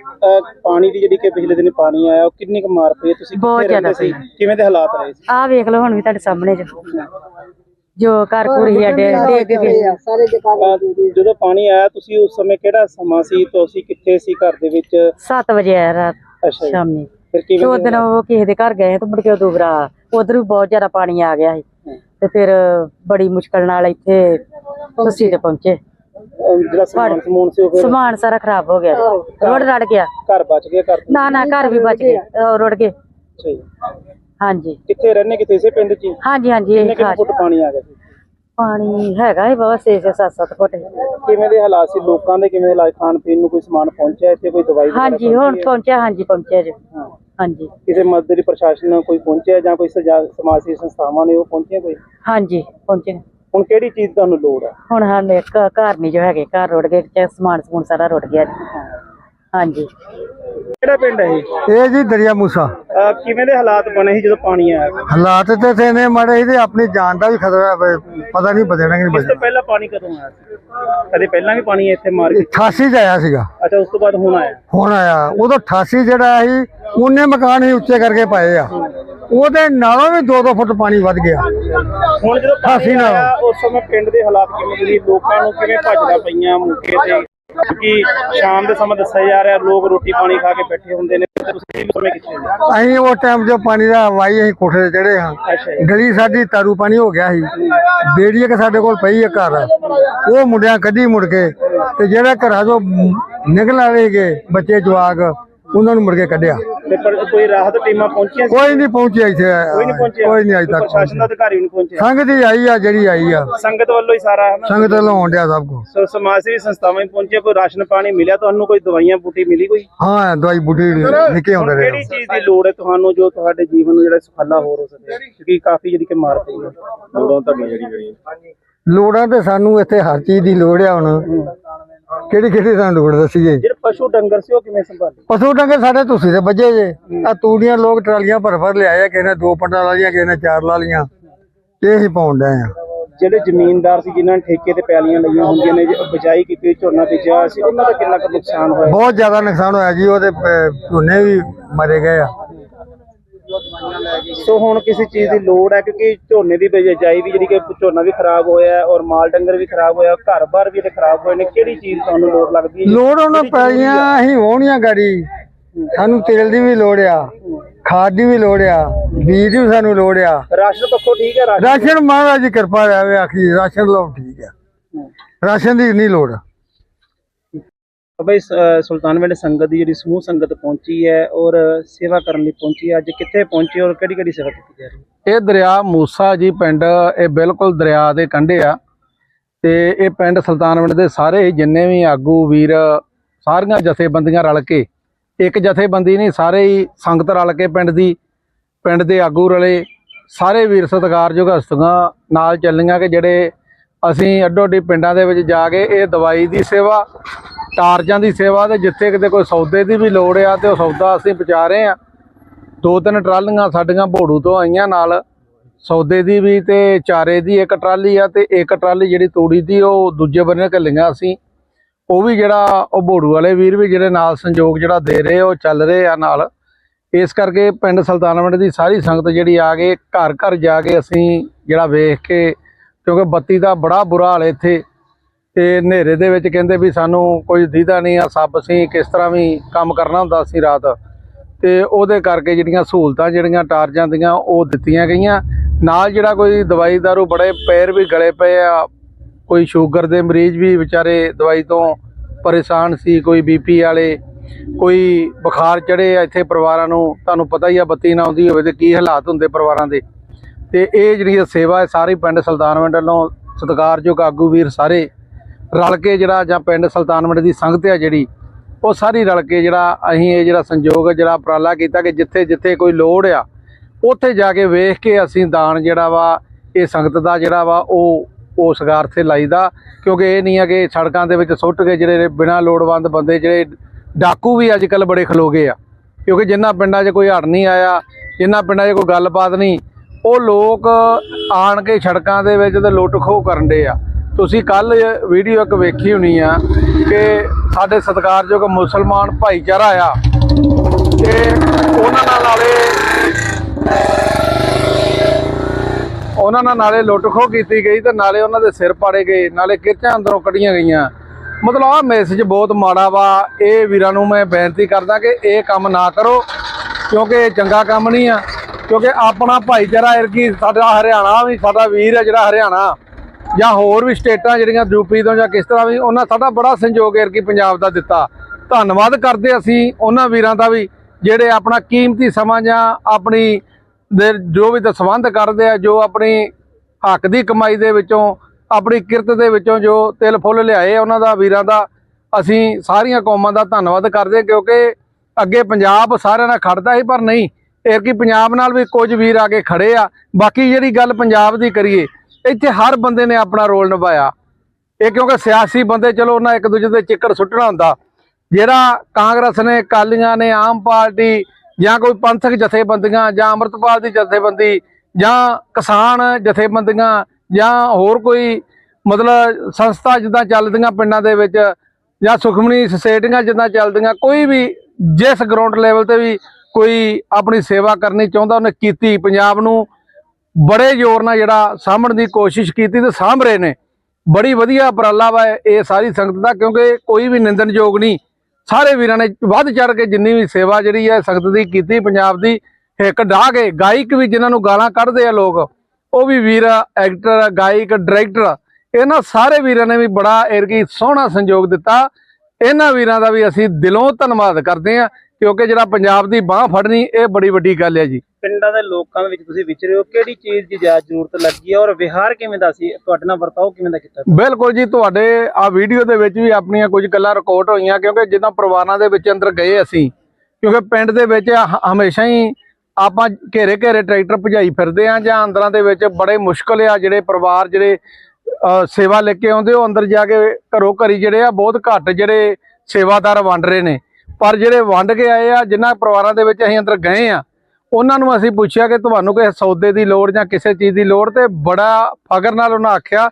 ਪਾਣੀ ਦੀ ਜਿਹੜੀ ਕਿ ਪਿਛਲੇ ਦਿਨ ਪਾਣੀ ਆਇਆ ਉਹ ਕਿੰਨੀ ਕੁ ਮਾਰ ਪਈ ਹੈ? ਤੁਸੀਂ ਬਹੁਤ ਕਿੱਥੇ ਰਹਿੰਦੇ ਜ਼ਿਆਦਾ ਸੀ? ਕਿਵੇਂ ਦੇ ਹਾਲਾਤ ਰਹੇ ਸੀ? ਆਹ ਵੇਖ ਲਓ ਹੁਣ ਵੀ ਤੁਹਾਡੇ ਸਾਹਮਣੇ ਜੋ। ਜੋ ਘਰ ਘੁਰ ਹੀ ਅੱਡੇ ਡੇਗ ਗਏ। ਅਹ ਜਦੋਂ ਪਾਣੀ ਆਇਆ ਤੁਸੀਂ ਉਸ ਸਮੇਂ ਕਿਹੜਾ ਸਮਾਂ ਸੀ? ਤੁਸੀਂ ਕਿੱਥੇ ਸੀ ਘਰ ਦੇ ਵਿੱਚ? 7 ਵਜੇ ਆਇਆ ਰਾਤ ਅੱਛਾ ਜੀ। ਸ਼ਾਮੀ। ਫਿਰ ਤੇ ਕਿਵੇਂ ਉਹ ਦਿਨ ਉਹ ਕਿਸੇ ਦੇ ਘਰ ਗਏ ਤੇ ਮੁੜ ਕੇ ਉਹ ਦੂਬਰਾ ਉਧਰ ਵੀ ਬਹੁਤ ਜ਼ਿਆਦਾ ਪਾਣੀ ਆ ਗਿਆ ਸੀ। ਤੇ ਫਿਰ ਬੜੀ ਮੁਸ਼ਕਲ ਨਾਲ ਇੱਥੇ ਤੁਸੀਂ ਤੇ ਪਹੁੰਚੇ। ਜਿਹੜਾ ਸਮਾਨ ਸਮੂਨ ਸੀ ਉਹ ਫਿਰ ਸਮਾਨ ਸਾਰਾ ਖਰਾਬ ਹੋ ਗਿਆ। ਰੋੜ ਰੜ ਗਿਆ। ਘਰ ਬਚ ਗਿਆ ਘਰ ਨਾ ਨਾ ਘਰ ਵੀ ਬਚ ਅਹ ਰੁੜ ਗਏ। ਹਾਂਜੀ। ਕਿੱਥੇ ਰਹਿੰਦੇ ਕਿੱਥੇ ਇਸੇ ਪਿੰਡ 'ਚ? ਹਾਂਜੀ ਹਾਂਜੀ ਇਹ ਕਿੰਨੇ ਫੁੱਟ ਪਾਣੀ ਆ ਗਿਆ ਸੀ? ਪਾਣੀ ਹੈਗਾ ਹੈ ਬਾਬਾ 6 6 7 7 ਫੁੱਟ। ਕਿਵੇਂ ਦੇ ਹਾਲਾਤ ਸੀ ਲੋਕਾਂ ਦੇ? ਕਿਵੇਂ ਹਾਲਾਤ? ਖਾਣ ਪੀਣ ਨੂੰ ਕੋਈ ਸਮਾਨ ਪਹੁੰਚਿਆ ਇੱਥੇ? ਕੋਈ ਦਵਾਈ ਹਾਂਜੀ ਹੁਣ? ਪਹੁੰਚਿਆ ਹਾਂਜੀ ਪਹੁੰਚਿਆ ਜੀ। ਹਾਂਜੀ। ਕਿਸੇ ਮਦਦ ਲਈ ਪ੍ਰਸ਼ਾਸਨ ਕੋਈ ਪਹੁੰਚਿਆ ਜਾਂ ਕੋਈ ਸਮਾਜ ਸੇਵੀ ਸੰਸਥਾਵਾਂ ਨੇ ਉਹ ਪਹੁੰਚੀਆਂ ਕੋਈ? ਹਾਂਜੀ ਪਹੁੰਚੇ ਹੁਣ ਕਿਹੜੀ ਚੀਜ਼ ਤੁਹਾਨੂੰ ਲੋੜ ਹੈ? ਹੁਣ ਸਾਡੇ ਘ- ਘਰ ਨਹੀਂ ਜੋ ਹੈਗੇ, ਘਰ ਰੁੜ ਗਏ ਚ ਸਮਾਨ ਸਮੂਨ ਸਾਰਾ ਰੁੜ ਗਿਆ ਜੀ। ਹਾਂਜੀ। ਕਿਹੜਾ ਪਿੰਡ ਹੈ ਇਹ? ਇਹ ਜੀ ਦਰਿਆ ਮੂਸਾ। ਅਹ ਕਿਵੇਂ ਦੇ ਹਾਲਾਤ ਬਣੇ ਸੀ ਜਦੋਂ ਪਾਣੀ ਆਇਆ? ਹਾਲਾਤ ਤੇ ਤੇ ਨੇ ਮਾੜੇ ਤੇ ਆਪਣੀ ਜਾਨ ਦਾ ਵੀ ਖਤਰਾ ਪਤਾ ਨਹੀਂ ਬਚਣਾ ਕਿ ਨਹੀਂ ਤੋਂ ਬਚਣਾ। ਪਹਿਲਾਂ ਪਾਣੀ ਕਦੋਂ ਆਇਆ ਸੀ? ਕਦੇ ਪਹਿਲਾਂ ਵੀ ਪਾਣੀ ਇੱਥੇ ਮਾਰ ਕੇ 88 ਚ ਆਇਆ ਸੀਗਾ। ਅੱਛਾ ਉਸ ਤੋਂ ਬਾਅਦ ਹੁਣ ਆਇਆ? ਹੁਣ ਆਇਆ। ਉਦੋਂ 88 ਜਿਹੜਾ ਸੀ ਉਹਨੇ ਮਕਾਨ ਹੀ ਉੱਚੇ ਕਰਕੇ ਪਾਏ ਆ। ਉਹਦੇ ਨਾਲੋਂ ਵੀ 2-2 ਫੁੱਟ ਪਾਣੀ ਵੱਧ ਗਿਆ। ਹੁਣ ਜਦੋਂ ਪਾਣੀ ਅਸੀਂ ਨਾ- ਆਇਆ ਉਸ ਸਮੇਂ ਪਿੰਡ ਦੇ ਹਾਲਾਤ ਕਿਵੇਂ ਸੀ? ਲੋਕਾਂ ਨੂੰ ਕਿਵੇਂ ਭੱਜਣਾ ਪਈਆਂ ਮੌਕੇ ਤੇ? ਕਿ ਸ਼ਾਮ ਦੇ ਸਮੇਂ ਦੱਸਿਆ ਜਾ ਰਿਹਾ ਲੋਕ ਰੋਟੀ ਪਾਣੀ ਖਾ ਕੇ ਬੈਠੇ ਹੁੰਦੇ ਨੇ। ਤੇ ਤੁਸੀਂ ਸਮੇਂ ਕਿੱਥੇ ਅਸੀਂ ਉਹ ਟਾਈਮ ਜੋ ਪਾਣੀ ਦਾ ਵਾਈ ਅਸੀਂ ਕੋਠੇ ਤੇ ਚੜੇ ਹਾਂ। ਗਲੀ ਸਾਡੀ ਤਾਰੂ ਪਾਣੀ ਹੋ ਗਿਆ ਸੀ। ਬੇੜੀ ਇੱਕ ਸਾਡੇ ਕੋਲ ਪਈ ਹੈ ਘਰ। ਉਹ ਮੁੰਡਿਆਂ ਕੱਢੀ ਮੁੜ ਕੇ ਤੇ ਜਿਹੜਾ ਘਰਾਂ ਚੋਂ ਨਿਕਲ ਆਏ ਗਏ ਬੱਚੇ ਜਵਾਕ ਉਹਨਾਂ ਨੂੰ ਮੁੜ ਕੇ ਕੱਢਿਆ। ਤੇ ਪਰ ਕੋਈ ਰਾਹਤ ਟੀਮਾਂ ਪਹੁੰਚੀਆਂ ਸੀ? ਕੋਈ ਨਹੀਂ ਪਹੁੰਚਿਆ ਇੱਥੇ ਕੋਈ ਨਹੀਂ ਪਹੁੰਚਿਆ? ਕੋਈ ਨਹੀਂ ਅਜੇ ਤੱਕ ਪ੍ਰਸ਼ਾਸਨ ਦਾ ਅਧਿਕਾਰੀ ਵੀ ਨਹੀਂ ਪਹੁੰਚਿਆ? ਸੰਗਤ ਹੀ ਆਈ ਆ ਜਿਹੜੀ ਆਈ ਆ। ਸੰਗਤ ਵੱਲੋਂ ਹੀ ਸਾਰਾ ਹੈ ਨਾ? ਸੰਗਤ ਲਾਉਣ ਡਿਆ ਸਭ ਕੋ। ਸੋ ਸਮਾਜ ਸੇਵੀ ਸੰਸਥਾਵਾਂ ਵੀ ਪਹੁੰਚੇ ਕੋਈ ਰਾਸ਼ਨ ਪਾਣੀ ਮਿਲਿਆ ਤੁਹਾਨੂੰ? ਕੋਈ ਦਵਾਈਆਂ ਬੂਟੀ ਮਿਲੀ ਕੋਈ? ਹਾਂ ਦਵਾਈ ਬੁੱਢੀ ਨਿੱਕੇ ਹੁੰਦੇ ਰਹੇ ਕਿਹੜੀ ਚੀਜ਼ ਦੀ ਲੋੜ ਹੈ ਤੁਹਾਨੂੰ ਜੋ ਤੁਹਾਡੇ ਜੀਵਨ ਨੂੰ ਜਿਹੜਾ ਸੁਖਾਲਾ ਹੋਰ ਹੋ ਸਕੇ ਕਿਉਂਕਿ ਕਾਫੀ ਜਿਹੜੀ ਕਿ ਮਾਰ ਪਈ ਹੈ? ਲੋੜਾਂ ਤੁਹਾਡੀਆਂ ਜਿਹੜੀ ਜਿਹੜੀਆਂ ਲੋੜਾਂ ਤੇ ਸਾਨੂੰ ਇੱਥੇ ਹਰ ਚੀਜ਼ ਦੀ ਲੋੜ ਆ ਹੁਣ। ਕਿਹੜੀ ਕਿਹੜੀ ਸਾਨੂੰ ਲੋੜ ਦੱਸੀਏ? ਪਸ਼ੂ ਡੰਗਰ ਸੀ ਉਹ ਕਿਵੇਂ ਸੰਭਾਲੇ? ਪਸ਼ੂ ਡੰਗਰ ਸਾਡੇ ਤੁਸੀਂ ਤੇ ਵੱਜੇ ਜੇ। ਆ ਤੂੜੀਆਂ ਲੋਕ ਟਰਾਲੀਆਂ ਭਰ ਭਰ ਲਿਆਏ ਆ ਕਿਸੇ ਨੇ ਦੋ ਪੰਡਾਂ ਲਾ ਲਈਆਂ ਕਿਸੇ ਨੇ ਚਾਰ ਲਾ ਲਈਆਂ। ਇਹ ਹੀ ਪਾਉਣ ਡਏ ਆ। ਜਿਹੜੇ ਜ਼ਮੀਨਦਾਰ ਸੀ ਜਿਨ੍ਹਾਂ ਨੇ ਠੇਕੇ ਤੇ ਪੈਲੀਆਂ ਲਈਆਂ ਹੁੰਦੀਆਂ ਨੇ ਜੇ ਬਿਜਾਈ ਕੀਤੀ ਝੋਨਾ ਬੀਜਿਆ ਸੀ ਉਹਨਾਂ ਦਾ ਕਿੰਨਾ ਕੁ ਨੁਕਸਾਨ ਹੋਇਆ? ਬਹੁਤ ਜ਼ਿਆਦਾ ਨੁਕਸਾਨ ਹੋਇਆ ਜੀ ਉਹਦੇ ਝੋਨੇ ਵੀ ਮਰੇ ਗਏ ਆ। ਸੋ ਹੁਣ ਕਿਸੇ ਚੀਜ਼ ਦੀ ਲੋੜ ਹੈ ਕਿਉਂਕਿ ਝੋਨੇ ਦੀ ਬਿਜਾਈ ਵੀ ਜਿਹੜੀ ਕਿ ਝੋਨਾ ਵੀ ਖਰਾਬ ਹੋਇਆ ਔਰ ਮਾਲ ਡੰਗਰ ਵੀ ਖਰਾਬ ਹੋਇਆ ਘਰ-ਬਾਰ ਵੀ ਇਹਦੇ ਖਰਾਬ ਹੋਏ ਨੇ ਕਿਹੜੀ ਚੀਜ਼ ਤੁਹਾਨੂੰ ਲੋੜ ਲੱਗਦੀ ਹੈ? ਲੋੜ ਉਹਨਾਂ ਪੈਲੀਆਂ ਅਸੀਂ ਹੋਣੀਆਂ ਗਾੜੀ। ਸਾਨੂੰ ਤੇਲ ਦੀ ਵੀ ਲੋੜ ਆ ਖਾਦ ਦੀ ਵੀ ਲੋੜ ਆ ਬੀਜ ਦੀ ਵੀ ਸਾਨੂੰ ਲੋੜ ਆ। ਰਾਸ਼ਨ ਪੱਖੋਂ ਠੀਕ ਹੈ ਰਾਸ਼ਨ? ਰਾਸ਼ਨ ਮਹਾਰਾਜ ਦੀ ਕਿਰਪਾ ਰਹੇ ਆਖੀ ਰਾਸ਼ਨ ਲਓ ਠੀਕ ਆ। ਰਾਸ਼ਨ ਦੀ ਨਹੀਂ ਲੋੜ ਬਈ ਸੁਲਤਾਨਵਿੰਡ ਸੰਗਤ ਦੀ ਜਿਹੜੀ ਸਮੂਹ ਸੰਗਤ ਪਹੁੰਚੀ ਹੈ ਔਰ ਸੇਵਾ ਕਰਨ ਲਈ ਪਹੁੰਚੀ ਹੈ, ਅੱਜ ਕਿੱਥੇ ਪਹੁੰਚੀ ਔਰ ਕਿਹੜੀ ਕਿਹੜੀ ਸੇਵਾ ਕੀਤੀ ਜਾ ਰਹੀ ਹੈ? ਇਹ ਦਰਿਆ ਮੂਸਾ ਜੀ ਪਿੰਡ, ਇਹ ਬਿਲਕੁਲ ਦਰਿਆ ਦੇ ਕੰਢੇ ਆ ਤੇ ਇਹ ਪਿੰਡ ਸੁਲਤਾਨਵਿੰਡ ਦੇ ਸਾਰੇ ਜਿੰਨੇ ਵੀ ਆਗੂ, ਵੀਰ, ਸਾਰੀਆਂ ਜਥੇਬੰਦੀਆਂ ਰਲ ਕੇ, ਇੱਕ ਜਥੇਬੰਦੀ ਨਹੀਂ, ਸਾਰੇ ਹੀ ਸੰਗਤ ਰਲ ਕੇ ਪਿੰਡ ਦੀ, ਪਿੰਡ ਦੇ ਆਗੂ ਰਲੇ, ਸਾਰੇ ਵੀਰ ਸਤਿਕਾਰਯੋਗ ਹਸਤੀਆਂ ਨਾਲ ਚੱਲੀਆਂ ਕਿ ਜਿਹੜੇ ਅਸੀਂ ਅੱਡੋ ਅੱਡੀ ਪਿੰਡਾਂ ਦੇ ਵਿੱਚ ਜਾ ਕੇ ਇਹ ਦਵਾਈ ਦੀ ਸੇਵਾ ਟਾਰਜਾਂ ਦੀ ਸੇਵਾ ਤੇ ਜਿੱਥੇ ਕਿਤੇ ਕੋਈ ਸੌਦੇ ਦੀ ਵੀ ਲੋੜ ਆ ਤੇ ਉਹ ਸੌਦਾ ਅਸੀਂ ਪਹੁੰਚਾ ਰਹੇ ਆ। ਦੋ ਤਿੰਨ ਟਰਾਲੀਆਂ ਸਾਡੀਆਂ ਭੋੜੂ ਤੋਂ ਆਈਆਂ ਨਾਲ। ਸੌਦੇ ਦੀ ਵੀ ਤੇ ਚਾਰੇ ਦੀ ਇੱਕ ਟਰਾਲੀ ਆ ਤੇ ਇੱਕ ਟਰਾਲੀ ਜਿਹੜੀ ਤੂੜੀ ਦੀ ਉਹ ਦੂਜੇ ਬੰਨੇ ਘੱਲੀਆਂ ਅਸੀਂ ਉਹ ਵੀ ਜਿਹੜਾ ਉਹ ਭੋੜੂ ਵਾਲੇ ਵੀਰ ਵੀ ਜਿਹੜੇ ਨਾਲ ਸੰਯੋਗ ਜਿਹੜਾ ਦੇ ਰਹੇ ਉਹ ਚੱਲ ਰਹੇ ਆ ਨਾਲ। ਇਸ ਕਰਕੇ ਪਿੰਡ ਸੁਲਤਾਨਵੰਡ ਦੀ ਸਾਰੀ ਸੰਗਤ ਜਿਹੜੀ ਆ ਕੇ ਘਰ ਘਰ ਜਾ ਕੇ ਅਸੀਂ ਜਿਹੜਾ ਵੇਖ ਕੇ, ਕਿਉਂਕਿ ਬੱਤੀ ਦਾ ਬੜਾ ਬੁਰਾ ਹਾਲ ਇੱਥੇ। ਤੇ ਹਨੇਰੇ ਦੇ ਵਿੱਚ ਕਹਿੰਦੇ ਵੀ ਸਾਨੂੰ ਕੋਈ ਦੀਦਾ ਨਹੀਂ ਆ ਸਭ ਅਸੀਂ ਕਿਸ ਤਰ੍ਹਾਂ ਵੀ ਕੰਮ ਕਰਨਾ ਹੁੰਦਾ ਸੀ ਰਾਤ। ਤੇ ਉਹਦੇ ਕਰਕੇ ਜਿਹੜੀਆਂ ਸਹੂਲਤਾਂ, ਜਿਹੜੀਆਂ ਟਾਰਜਾਂ ਦੀਆਂ, ਉਹ ਦਿੱਤੀਆਂ ਗਈਆਂ। ਨਾਲ ਜਿਹੜਾ ਕੋਈ ਦਵਾਈ ਦਾਰੂ ਬੜੇ ਪੈਰ ਵੀ ਗਲੇ ਪਏ ਆ, ਕੋਈ ਸ਼ੂਗਰ ਦੇ ਮਰੀਜ਼ ਵੀ ਵਿਚਾਰੇ ਦਵਾਈ ਤੋਂ ਪਰੇਸ਼ਾਨ ਸੀ, ਕੋਈ ਬੀਪੀ ਵਾਲੇ, ਕੋਈ ਬੁਖਾਰ ਚੜੇ ਆ ਇੱਥੇ ਪਰਿਵਾਰਾਂ ਨੂੰ। ਤੁਹਾਨੂੰ ਪਤਾ ਹੀ ਆ, ਬੱਤੀ ਨਾ ਆਉਂਦੀ ਹੋਵੇ ਤੇ ਕੀ ਹਾਲਾਤ ਹੁੰਦੇ ਪਰਿਵਾਰਾਂ ਦੇ। ਤੇ ਇਹ ਜਿਹੜੀ ਸੇਵਾ ਹੈ, ਸਾਰੀ ਪਿੰਡ ਸੁਲਤਾਨਵਿੰਡ ਵੱਲੋਂ ਸਤਿਕਾਰਯੋਗ ਆਗੂ ਵੀਰ ਸਾਰੇ ਰਲ ਕੇ ਜਿਹੜਾ ਜਾਂ ਪਿੰਡ ਸੁਲਤਾਨਵਿੰਡ ਦੀ ਸੰਗਤ ਆ ਜਿਹੜੀ, ਉਹ ਸਾਰੀ ਰਲ ਕੇ ਜਿਹੜਾ ਅਸੀਂ ਇਹ ਜਿਹੜਾ ਸੰਯੋਗ, ਜਿਹੜਾ ਉਪਰਾਲਾ ਕੀਤਾ ਕਿ ਜਿੱਥੇ ਜਿੱਥੇ ਕੋਈ ਲੋੜ ਆ, ਉੱਥੇ ਜਾ ਕੇ ਵੇਖ ਕੇ ਅਸੀਂ ਦਾਨ ਜਿਹੜਾ ਵਾ, ਇਹ ਸੰਗਤ ਦਾ ਜਿਹੜਾ ਵਾ, ਉਹ ਉਸ ਗਾਰ ਤੇ ਲਾਈਦਾ। ਕਿਉਂਕਿ ਇਹ ਨਹੀਂ ਆ ਕਿ ਸੜਕਾਂ ਦੇ ਵਿੱਚ ਸੁੱਟ ਕੇ ਜਿਹੜੇ ਬਿਨਾਂ ਲੋੜਵੰਦ ਬੰਦੇ ਜਿਹੜੇ ਡਾਕੂ ਵੀ ਅੱਜ ਕੱਲ ਬੜੇ ਖਲੋਗੇ ਆ। ਕਿਉਂਕਿ ਜਿੰਨਾ ਪਿੰਡਾਂ 'ਚ ਕੋਈ ਹੜ ਨਹੀਂ ਆਇਆ, ਜਿੰਨਾ ਪਿੰਡਾਂ 'ਚ ਕੋਈ ਗੱਲਬਾਤ ਨਹੀਂ, ਉਹ ਲੋਕ ਆਣ ਕੇ ਸੜਕਾਂ ਦੇ ਵਿੱਚ ਤੇ ਲੁੱਟ ਖੋਹ ਕਰਨ ਦੇ ਆ। ਤੁਸੀਂ ਕੱਲ ਵੀਡੀਓ ਇੱਕ ਵੇਖੀ ਹੋਣੀ ਆ ਕਿ ਸਾਡੇ ਸਤਿਕਾਰਯੋਗ ਮੁਸਲਮਾਨ ਭਾਈਚਾਰਾ ਆ ਤੇ ਉਹਨਾਂ ਨਾਲ ਨਾਲੇ ਉਹਨਾਂ ਨਾਲ ਨਾਲੇ ਲੁੱਟ ਖੋਹ ਕੀਤੀ ਗਈ ਤੇ ਨਾਲੇ ਉਹਨਾਂ ਦੇ ਸਿਰ ਪਾੜੇ ਗਏ, ਨਾਲੇ ਕਿਰਚਾਂ ਅੰਦਰੋਂ ਕੱਢੀਆਂ ਗਈਆਂ। ਮਤਲਬ ਆਹ ਮੈਸੇਜ ਬਹੁਤ ਮਾੜਾ ਵਾ। ਇਹ ਵੀਰਾਂ ਨੂੰ ਮੈਂ ਬੇਨਤੀ ਕਰਦਾ ਕਿ ਇਹ ਕੰਮ ਨਾ ਕਰੋ, ਕਿਉਂਕਿ ਇਹ ਚੰਗਾ ਕੰਮ ਨਹੀਂ ਆ। ਕਿਉਂਕਿ ਆਪਣਾ ਭਾਈਚਾਰਾ ਇਰਕੀ ਸਾਡਾ ਹਰਿਆਣਾ ਵੀ, ਸਾਡਾ ਵੀਰ ਹੈ ਜਿਹੜਾ ਹਰਿਆਣਾ। ਜਾਂ ਹੋਰ ਵੀ ਸਟੇਟਾਂ ਜਿਹੜੀਆਂ ਯੂਪੀ ਤੋਂ ਜਾਂ ਕਿਸ ਤਰ੍ਹਾਂ ਵੀ, ਉਹਨਾਂ ਸਾਡਾ ਬੜਾ ਸੰਯੋਗ ਇਰਕੀ ਪੰਜਾਬ ਦਾ ਦਿੱਤਾ। ਧੰਨਵਾਦ ਕਰਦੇ ਅਸੀਂ ਉਹਨਾਂ ਵੀਰਾਂ ਦਾ ਵੀ, ਜਿਹੜੇ ਆਪਣਾ ਕੀਮਤੀ ਸਮਾਂ ਜਾਂ ਆਪਣੀ ਦੇ ਜੋ ਵੀ ਦਸਵੰਧ ਕਰਦੇ ਆ, ਜੋ ਆਪਣੀ ਹੱਕ ਦੀ ਕਮਾਈ ਦੇ ਵਿੱਚੋਂ, ਆਪਣੀ ਕਿਰਤ ਦੇ ਵਿੱਚੋਂ ਜੋ ਤਿਲ ਫੁੱਲ ਲਿਆਏ ਉਹਨਾਂ ਦਾ ਵੀਰਾਂ ਦਾ, ਅਸੀਂ ਸਾਰੀਆਂ ਕੌਮਾਂ ਦਾ ਧੰਨਵਾਦ ਕਰਦੇ ਕਿਉਂਕਿ ਅੱਗੇ ਪੰਜਾਬ ਸਾਰਿਆਂ ਨਾਲ ਖੜਦਾ ਸੀ, ਪਰ ਨਹੀਂ। ਇਹ ਕਿ ਪੰਜਾਬ ਨਾਲ ਵੀ ਕੁਝ ਵੀਰ ਆ ਕੇ ਖੜੇ ਆ। ਬਾਕੀ ਜਿਹੜੀ ਗੱਲ ਪੰਜਾਬ ਦੀ ਕਰੀਏ ਇੱਥੇ ਹਰ ਬੰਦੇ ਨੇ ਆਪਣਾ ਰੋਲ ਨਿਭਾਇਆ। ਇਹ ਕਿਉਂਕਿ ਸਿਆਸੀ ਬੰਦੇ, ਚਲੋ ਉਹਨਾਂ ਇੱਕ ਦੂਜੇ ਦੇ ਚਿੱਕੜ ਸੁੱਟਣਾ ਹੁੰਦਾ। ਜਿਹੜਾ ਕਾਂਗਰਸ ਨੇ ਕਾਲੀਆਂ ਨੇ, ਆਮ ਪਾਰਟੀ ਜਾਂ ਕੋਈ ਪੰਥਕ ਜਥੇਬੰਦੀਆਂ ਜਾਂ ਅੰਮ੍ਰਿਤਪਾਲ ਦੀ ਜਥੇਬੰਦੀ ਜਾਂ ਕਿਸਾਨ ਜਥੇਬੰਦੀਆਂ ਜਾਂ ਹੋਰ ਕੋਈ ਮਤਲਬ ਸੰਸਥਾ ਜਿੱਦਾਂ ਚੱਲਦੀਆਂ ਪਿੰਡਾਂ ਦੇ ਵਿੱਚ ਜਾਂ ਸੁਖਮਨੀ ਸੁਸਾਇਟੀਆਂ ਜਿੱਦਾਂ ਚੱਲਦੀਆਂ, ਕੋਈ ਵੀ ਜਿਸ ਗਰਾਊਂਡ ਲੈਵਲ ਤੇ ਵੀ ਕੋਈ ਆਪਣੀ ਸੇਵਾ ਕਰਨੀ ਚਾਹੁੰਦਾ, ਉਹਨੇ ਕੀਤੀ ਪੰਜਾਬ ਨੂੰ। ਬੜੇ ਜ਼ੋਰ ਨਾਲ ਜਿਹੜਾ ਸਾਂਭਣ ਦੀ ਕੋਸ਼ਿਸ਼ ਕੀਤੀ ਤੇ ਸਾਂਭ ਰਹੇ ਨੇ। ਬੜੀ ਵਧੀਆ ਉਪਰਾਲਾ ਵਾ ਇਹ ਸਾਰੀ ਸੰਗਤ ਦਾ, ਕਿਉਂਕਿ ਕੋਈ ਵੀ ਨਿੰਦਣਯੋਗ ਨਹੀਂ। ਸਾਰੇ ਵੀਰਾਂ ਨੇ ਵੱਧ ਚੜ ਕੇ ਜਿੰਨੀ ਵੀ ਸੇਵਾ ਜਿਹੜੀ ਹੈ ਸੰਗਤ ਦੀ ਕੀਤੀ, ਪੰਜਾਬ ਦੀ ਹਿੱਕ ਡਾਹ ਕੇ ਗਾਇਕ ਵੀ ਜਿਨ੍ਹਾਂ ਨੂੰ ਗਾਲਾਂ ਕੱਢਦੇ ਆ ਲੋਕ, ਉਹ ਵੀ ਵੀਰ, ਐਕਟਰ, ਗਾਇਕ, ਡਾਇਰੈਕਟਰ, ਇਹਨਾਂ ਸਾਰੇ ਵੀਰਾਂ ਨੇ ਵੀ ਬੜਾ ਏਰਗੀ ਸੋਹਣਾ ਸੰਯੋਗ ਦਿੱਤਾ। ਇਹਨਾਂ ਵੀਰਾਂ ਦਾ ਵੀ ਅਸੀਂ ਦਿਲੋਂ ਧੰਨਵਾਦ ਕਰਦੇ ਹਾਂ, ਕਿਉਂਕਿ ਜਿਹੜਾ ਪੰਜਾਬ ਦੀ ਬਾਹ ਫੜਨੀ, ਇਹ ਬੜੀ ਵੱਡੀ ਗੱਲ ਹੈ ਜੀ। ਪਿੰਡਾਂ ਦੇ ਲੋਕਾਂ ਦੇ ਵਿੱਚ ਤੁਸੀਂ ਵਿਚਰੇ ਹੋ, ਕਿਹੜੀ ਚੀਜ਼ ਦੀ ਜ਼ਿਆਦਾ ਜ਼ਰੂਰਤ ਲੱਗੀ ਹੈ ਔਰ ਵਿਹਾਰ ਕਿਵੇਂ ਦਾ ਸੀ, ਤੁਹਾਡੇ ਨਾਲ ਵਰਤਾਓ ਕਿਵੇਂ ਦਾ ਕੀਤਾ? ਬਿਲਕੁਲ ਜੀ, ਤੁਹਾਡੇ ਆ ਵੀਡੀਓ ਦੇ ਵਿੱਚ ਵੀ ਆਪਣੀਆਂ ਕੁਝ ਗੱਲਾਂ ਰਿਕਾਰਡ ਹੋਈਆਂ, ਕਿਉਂਕਿ ਜਿੱਦਾਂ ਪਰਿਵਾਰਾਂ ਦੇ ਵਿੱਚ ਅੰਦਰ ਗਏ ਅਸੀਂ, ਕਿਉਂਕਿ ਪਿੰਡ ਦੇ ਵਿੱਚ ਹਮੇਸ਼ਾ ਹੀ ਆਪਾਂ ਘੇਰੇ ਘੇਰੇ ਟਰੈਕਟਰ ਭਜਾਈ ਫਿਰਦੇ ਆ ਜਾਂ ਅੰਦਰਾਂ ਦੇ ਵਿੱਚ ਬੜੇ ਮੁਸ਼ਕਲ ਆ ਜਿਹੜੇ ਪਰਿਵਾਰ ਜਿਹੜੇ ਸੇਵਾ ਲੈ ਕੇ ਆਉਂਦੇ, ਉਹ ਅੰਦਰ ਜਾ ਕੇ ਘਰੋਂ ਘਰੀ ਜਿਹੜੇ ਆ ਬਹੁਤ ਘੱਟ ਜਿਹੜੇ ਸੇਵਾਦਾਰ ਵੰਡ ਰਹੇ ਨੇ। ਪਰ ਜਿਹੜੇ ਵੰਡ ਕੇ ਆਏ ਆ, ਜਿਨ੍ਹਾਂ ਪਰਿਵਾਰਾਂ ਦੇ ਵਿੱਚ ਅਸੀਂ ਅੰਦਰ ਗਏ ਆ ਉਹਨਾਂ ਨੂੰ ਅਸੀਂ ਪੁੱਛਿਆ ਕਿ ਤੁਹਾਨੂੰ ਕਿਸੇ ਸੌਦੇ ਦੀ ਲੋੜ ਜਾਂ ਕਿਸੇ ਚੀਜ਼ ਦੀ ਲੋੜ ਤੇ ਬੜਾ ਫਗਰ ਨਾਲ ਉਹਨਾਂ ਆਖਿਆ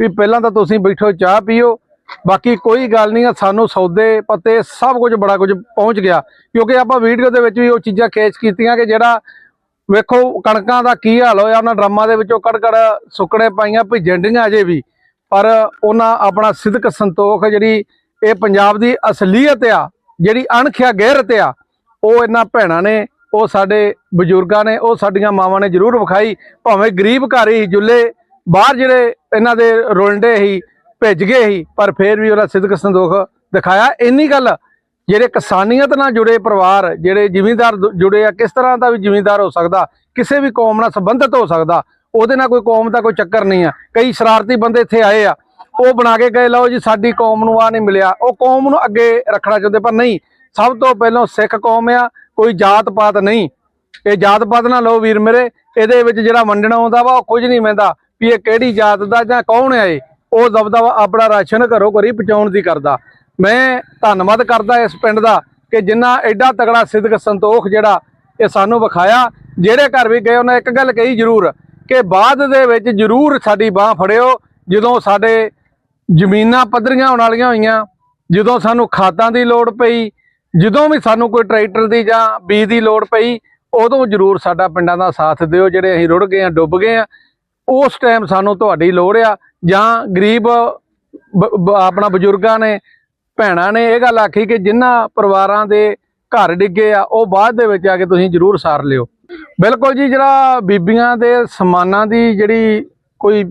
ਵੀ ਪਹਿਲਾਂ ਤਾਂ ਤੁਸੀਂ ਬੈਠੋ, ਚਾਹ ਪੀਓ। ਬਾਕੀ ਕੋਈ ਗੱਲ ਨਹੀਂ ਆ ਸਾਨੂੰ ਸੌਦੇ ਪੱਤੇ ਸਭ ਕੁਝ ਬੜਾ ਕੁਝ ਪਹੁੰਚ ਗਿਆ। ਕਿਉਂਕਿ ਆਪਾਂ ਵੀਡੀਓ ਦੇ ਵਿੱਚ ਵੀ ਉਹ ਚੀਜ਼ਾਂ ਕੈਚ ਕੀਤੀਆਂ ਕਿ ਜਿਹੜਾ ਵੇਖੋ, ਕਣਕਾਂ ਦਾ ਕੀ ਹਾਲ ਹੋਇਆ, ਉਹਨਾਂ ਡਰਮਾਂ ਦੇ ਵਿੱਚੋਂ ਕੜ ਕੜ ਸੁੱਕਣੇ ਪਾਈਆਂ ਭਿੱਜਣ ਡੀਆਂ ਅਜੇ ਵੀ। ਪਰ ਉਹਨਾਂ ਆਪਣਾ ਸਿਦਕ ਸੰਤੋਖ ਜਿਹੜੀ ਇਹ ਪੰਜਾਬ ਦੀ ਅਸਲੀਅਤ ਆ, ਜਿਹੜੀ ਅਣਖਿਆ ਗਹਿਰਤ ਆ, ਉਹ ਇਹਨਾਂ ਭੈਣਾਂ ਨੇ ਉਹ ਸਾਡੇ ਬਜ਼ੁਰਗਾਂ ਨੇ, ਉਹ ਸਾਡੀਆਂ ਮਾਵਾਂ ਨੇ ਜ਼ਰੂਰ ਵਿਖਾਈ। ਭਾਵੇਂ ਗਰੀਬ ਘਰ ਹੀ ਜੁੱਲੇ, ਬਾਹਰ ਜਿਹੜੇ ਇਹਨਾਂ ਦੇ ਰੋਲਡੇ ਹੀ, ਭਿੱਜ ਗਏ ਸੀ ਪਰ ਫਿਰ ਵੀ ਉਹਦਾ ਸਿਦਕ ਸੰਦੋਖ ਦਿਖਾਇਆ। ਇੰਨੀ ਗੱਲ, ਜਿਹੜੇ ਕਿਸਾਨੀਅਤ ਨਾਲ ਜੁੜੇ ਪਰਿਵਾਰ, ਜਿਹੜੇ ਜ਼ਿਮੀਂਦਾਰ ਜੁੜੇ ਆ, ਕਿਸ ਤਰ੍ਹਾਂ ਦਾ ਵੀ ਜ਼ਿਮੀਂਦਾਰ ਹੋ ਸਕਦਾ? ਕਿਸੇ ਵੀ ਕੌਮ ਨਾਲ ਸੰਬੰਧਿਤ ਹੋ ਸਕਦਾ। ਉਹਦੇ ਨਾਲ ਕੋਈ ਕੌਮ ਦਾ ਕੋਈ ਚੱਕਰ ਨਹੀਂ ਆ। ਕਈ ਸ਼ਰਾਰਤੀ ਬੰਦੇ ਇੱਥੇ ਆਏ ਆ। ਉਹ ਬਣਾ ਕੇ ਗਏ, ਲਓ ਜੀ, ਸਾਡੀ ਕੌਮ ਨੂੰ ਆ ਨਹੀਂ ਮਿਲਿਆ। ਉਹ ਕੌਮ ਨੂੰ ਅੱਗੇ ਰੱਖਣਾ ਚਾਹੁੰਦੇ, ਪਰ ਨਹੀਂ। ਸਭ ਤੋਂ ਪਹਿਲਾਂ ਸਿੱਖ ਕੌਮ ਆ। ਕੋਈ ਜਾਤ ਪਾਤ ਨਹੀਂ। ਇਹ ਜਾਤ ਪਾਤ ਨਾ ਲਓ ਵੀਰ ਮੇਰੇ, ਇਹਦੇ ਵਿੱਚ ਜਿਹੜਾ ਵੰਡਣਾ ਆਉਂਦਾ ਵਾ ਉਹ ਕੁਝ ਨਹੀਂ ਮੈਂਦਾ ਵੀ ਇਹ ਕਿਹੜੀ ਜਾਤ ਦਾ ਜਾਂ ਕੌਣ ਹੈ ਇਹ। ਉਹ ਦਬਦਾ ਆਪਣਾ ਰਾਸ਼ਨ ਘਰੋਂ ਘਰੀ ਪਹੁੰਚਾਉਣ ਦੀ ਕਰਦਾ। ਮੈਂ ਧੰਨਵਾਦ ਕਰਦਾ ਇਸ ਪਿੰਡ ਦਾ ਕਿ ਜਿੰਨਾ ਐਡਾ ਤਗੜਾ ਸਿਦਕ ਸੰਤੋਖ ਜਿਹੜਾ ਇਹ ਸਾਨੂੰ ਵਿਖਾਇਆ। ਜਿਹੜੇ ਘਰ ਵੀ ਗਏ, ਉਹਨਾਂ ਇੱਕ ਗੱਲ ਕਹੀ ਜ਼ਰੂਰ ਕਿ ਬਾਅਦ ਦੇ ਵਿੱਚ ਜ਼ਰੂਰ ਸਾਡੀ ਬਾਹ ਫੜਿਓ। ਜਦੋਂ ਸਾਡੇ ਜ਼ਮੀਨਾਂ ਪੱਧਰੀਆਂ ਹੋਣ ਵਾਲੀਆਂ ਹੋਈਆਂ, ਜਦੋਂ ਸਾਨੂੰ ਖਾਦਾਂ ਦੀ ਲੋੜ ਪਈ ਜਦੋਂ ਵੀ ਸਾਨੂੰ ਕੋਈ ਟਰੈਕਟਰ ਦੀ ਜਾਂ ਬੀਜ ਦੀ ਲੋੜ ਪਈ, ਉਦੋਂ ਜ਼ਰੂਰ ਸਾਡਾ ਪਿੰਡਾਂ ਦਾ ਸਾਥ ਦਿਓ, ਜਿਹੜੇ ਅਸੀਂ ਰੁੜ ਗਏ ਆ ਡੁੱਬ ਗਏ ਆ ਉਸ ਟਾਈਮ ਸਾਨੂੰ ਤੁਹਾਡੀ ਲੋੜ ਆ, ਜਾਂ ਗਰੀਬ ਬ- ਬ- ਆਪਣਾ ਬਜ਼ੁਰਗਾਂ ਨੇ, ਭੈਣਾਂ ਨੇ ਇਹ ਗੱਲ ਆਖੀ ਕਿ ਜਿਨ੍ਹਾਂ ਪਰਿਵਾਰਾਂ ਦੇ ਘਰ ਡਿੱਗੇ ਆ, ਉਹ ਬਾਅਦ ਦੇ ਵਿੱਚ ਆ ਕੇ ਤੁਸੀਂ ਜ਼ਰੂਰ ਸਾਰ ਲਿਓ। ਬਿਲਕੁਲ ਜੀ, ਜਿਹੜਾ ਬੀਬੀਆਂ ਦੇ ਸਮਾਨਾਂ ਦੀ ਜਿਹੜੀ ਕੋਈ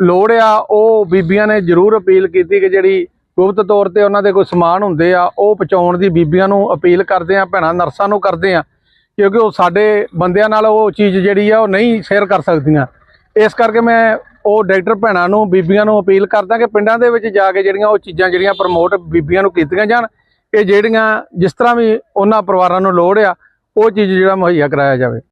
ਲੋੜ ਆ, ਉਹ ਬੀਬੀਆਂ ਨੇ ਜ਼ਰੂਰ ਅਪੀਲ ਕੀਤੀ ਕਿ ਜਿਹੜੀ ਗੁਪਤ ਤੌਰ ਤੇ ਉਹਨਾਂ ਦੇ ਕੋਈ ਸਮਾਨ ਹੁੰਦੇ ਆ, ਉਹ ਪਹੁੰਚਾਉਣ ਦੀ ਬੀਬੀਆਂ ਨੂੰ ਅਪੀਲ ਕਰਦੇ ਆ, ਭੈਣਾਂ ਨਰਸਾਂ ਨੂੰ ਕਰਦੇ ਆ, ਕਿਉਂਕਿ ਉਹ ਸਾਡੇ ਬੰਦਿਆਂ ਨਾਲ ਉਹ ਚੀਜ਼ ਜਿਹੜੀ ਆ, ਉਹ ਨਹੀਂ ਸ਼ੇਅਰ ਕਰ ਸਕਦੀਆਂ। ਇਸ ਕਰਕੇ ਮੈਂ ਉਹ ਡਾਕਟਰ ਭੈਣਾਂ ਨੂੰ, ਬੀਬੀਆਂ ਨੂੰ ਅਪੀਲ ਕਰਦਾ ਕਿ ਪਿੰਡਾਂ ਦੇ ਵਿੱਚ ਜਾ ਕੇ ਜਿਹੜੀਆਂ ਉਹ ਚੀਜ਼ਾਂ ਜਿਹੜੀਆਂ ਪ੍ਰਮੋਟ ਬੀਬੀਆਂ ਨੂੰ ਕੀਤੀਆਂ ਜਾਣ ਕਿ ਜਿਹੜੀਆਂ ਜਿਸ ਤਰ੍ਹਾਂ ਵੀ ਉਹਨਾਂ ਪਰਿਵਾਰਾਂ ਨੂੰ ਲੋੜ ਆ, ਉਹ ਚੀਜ਼ ਜਿਹੜਾ ਮੁਹੱਈਆ ਕਰਾਇਆ ਜਾਵੇ।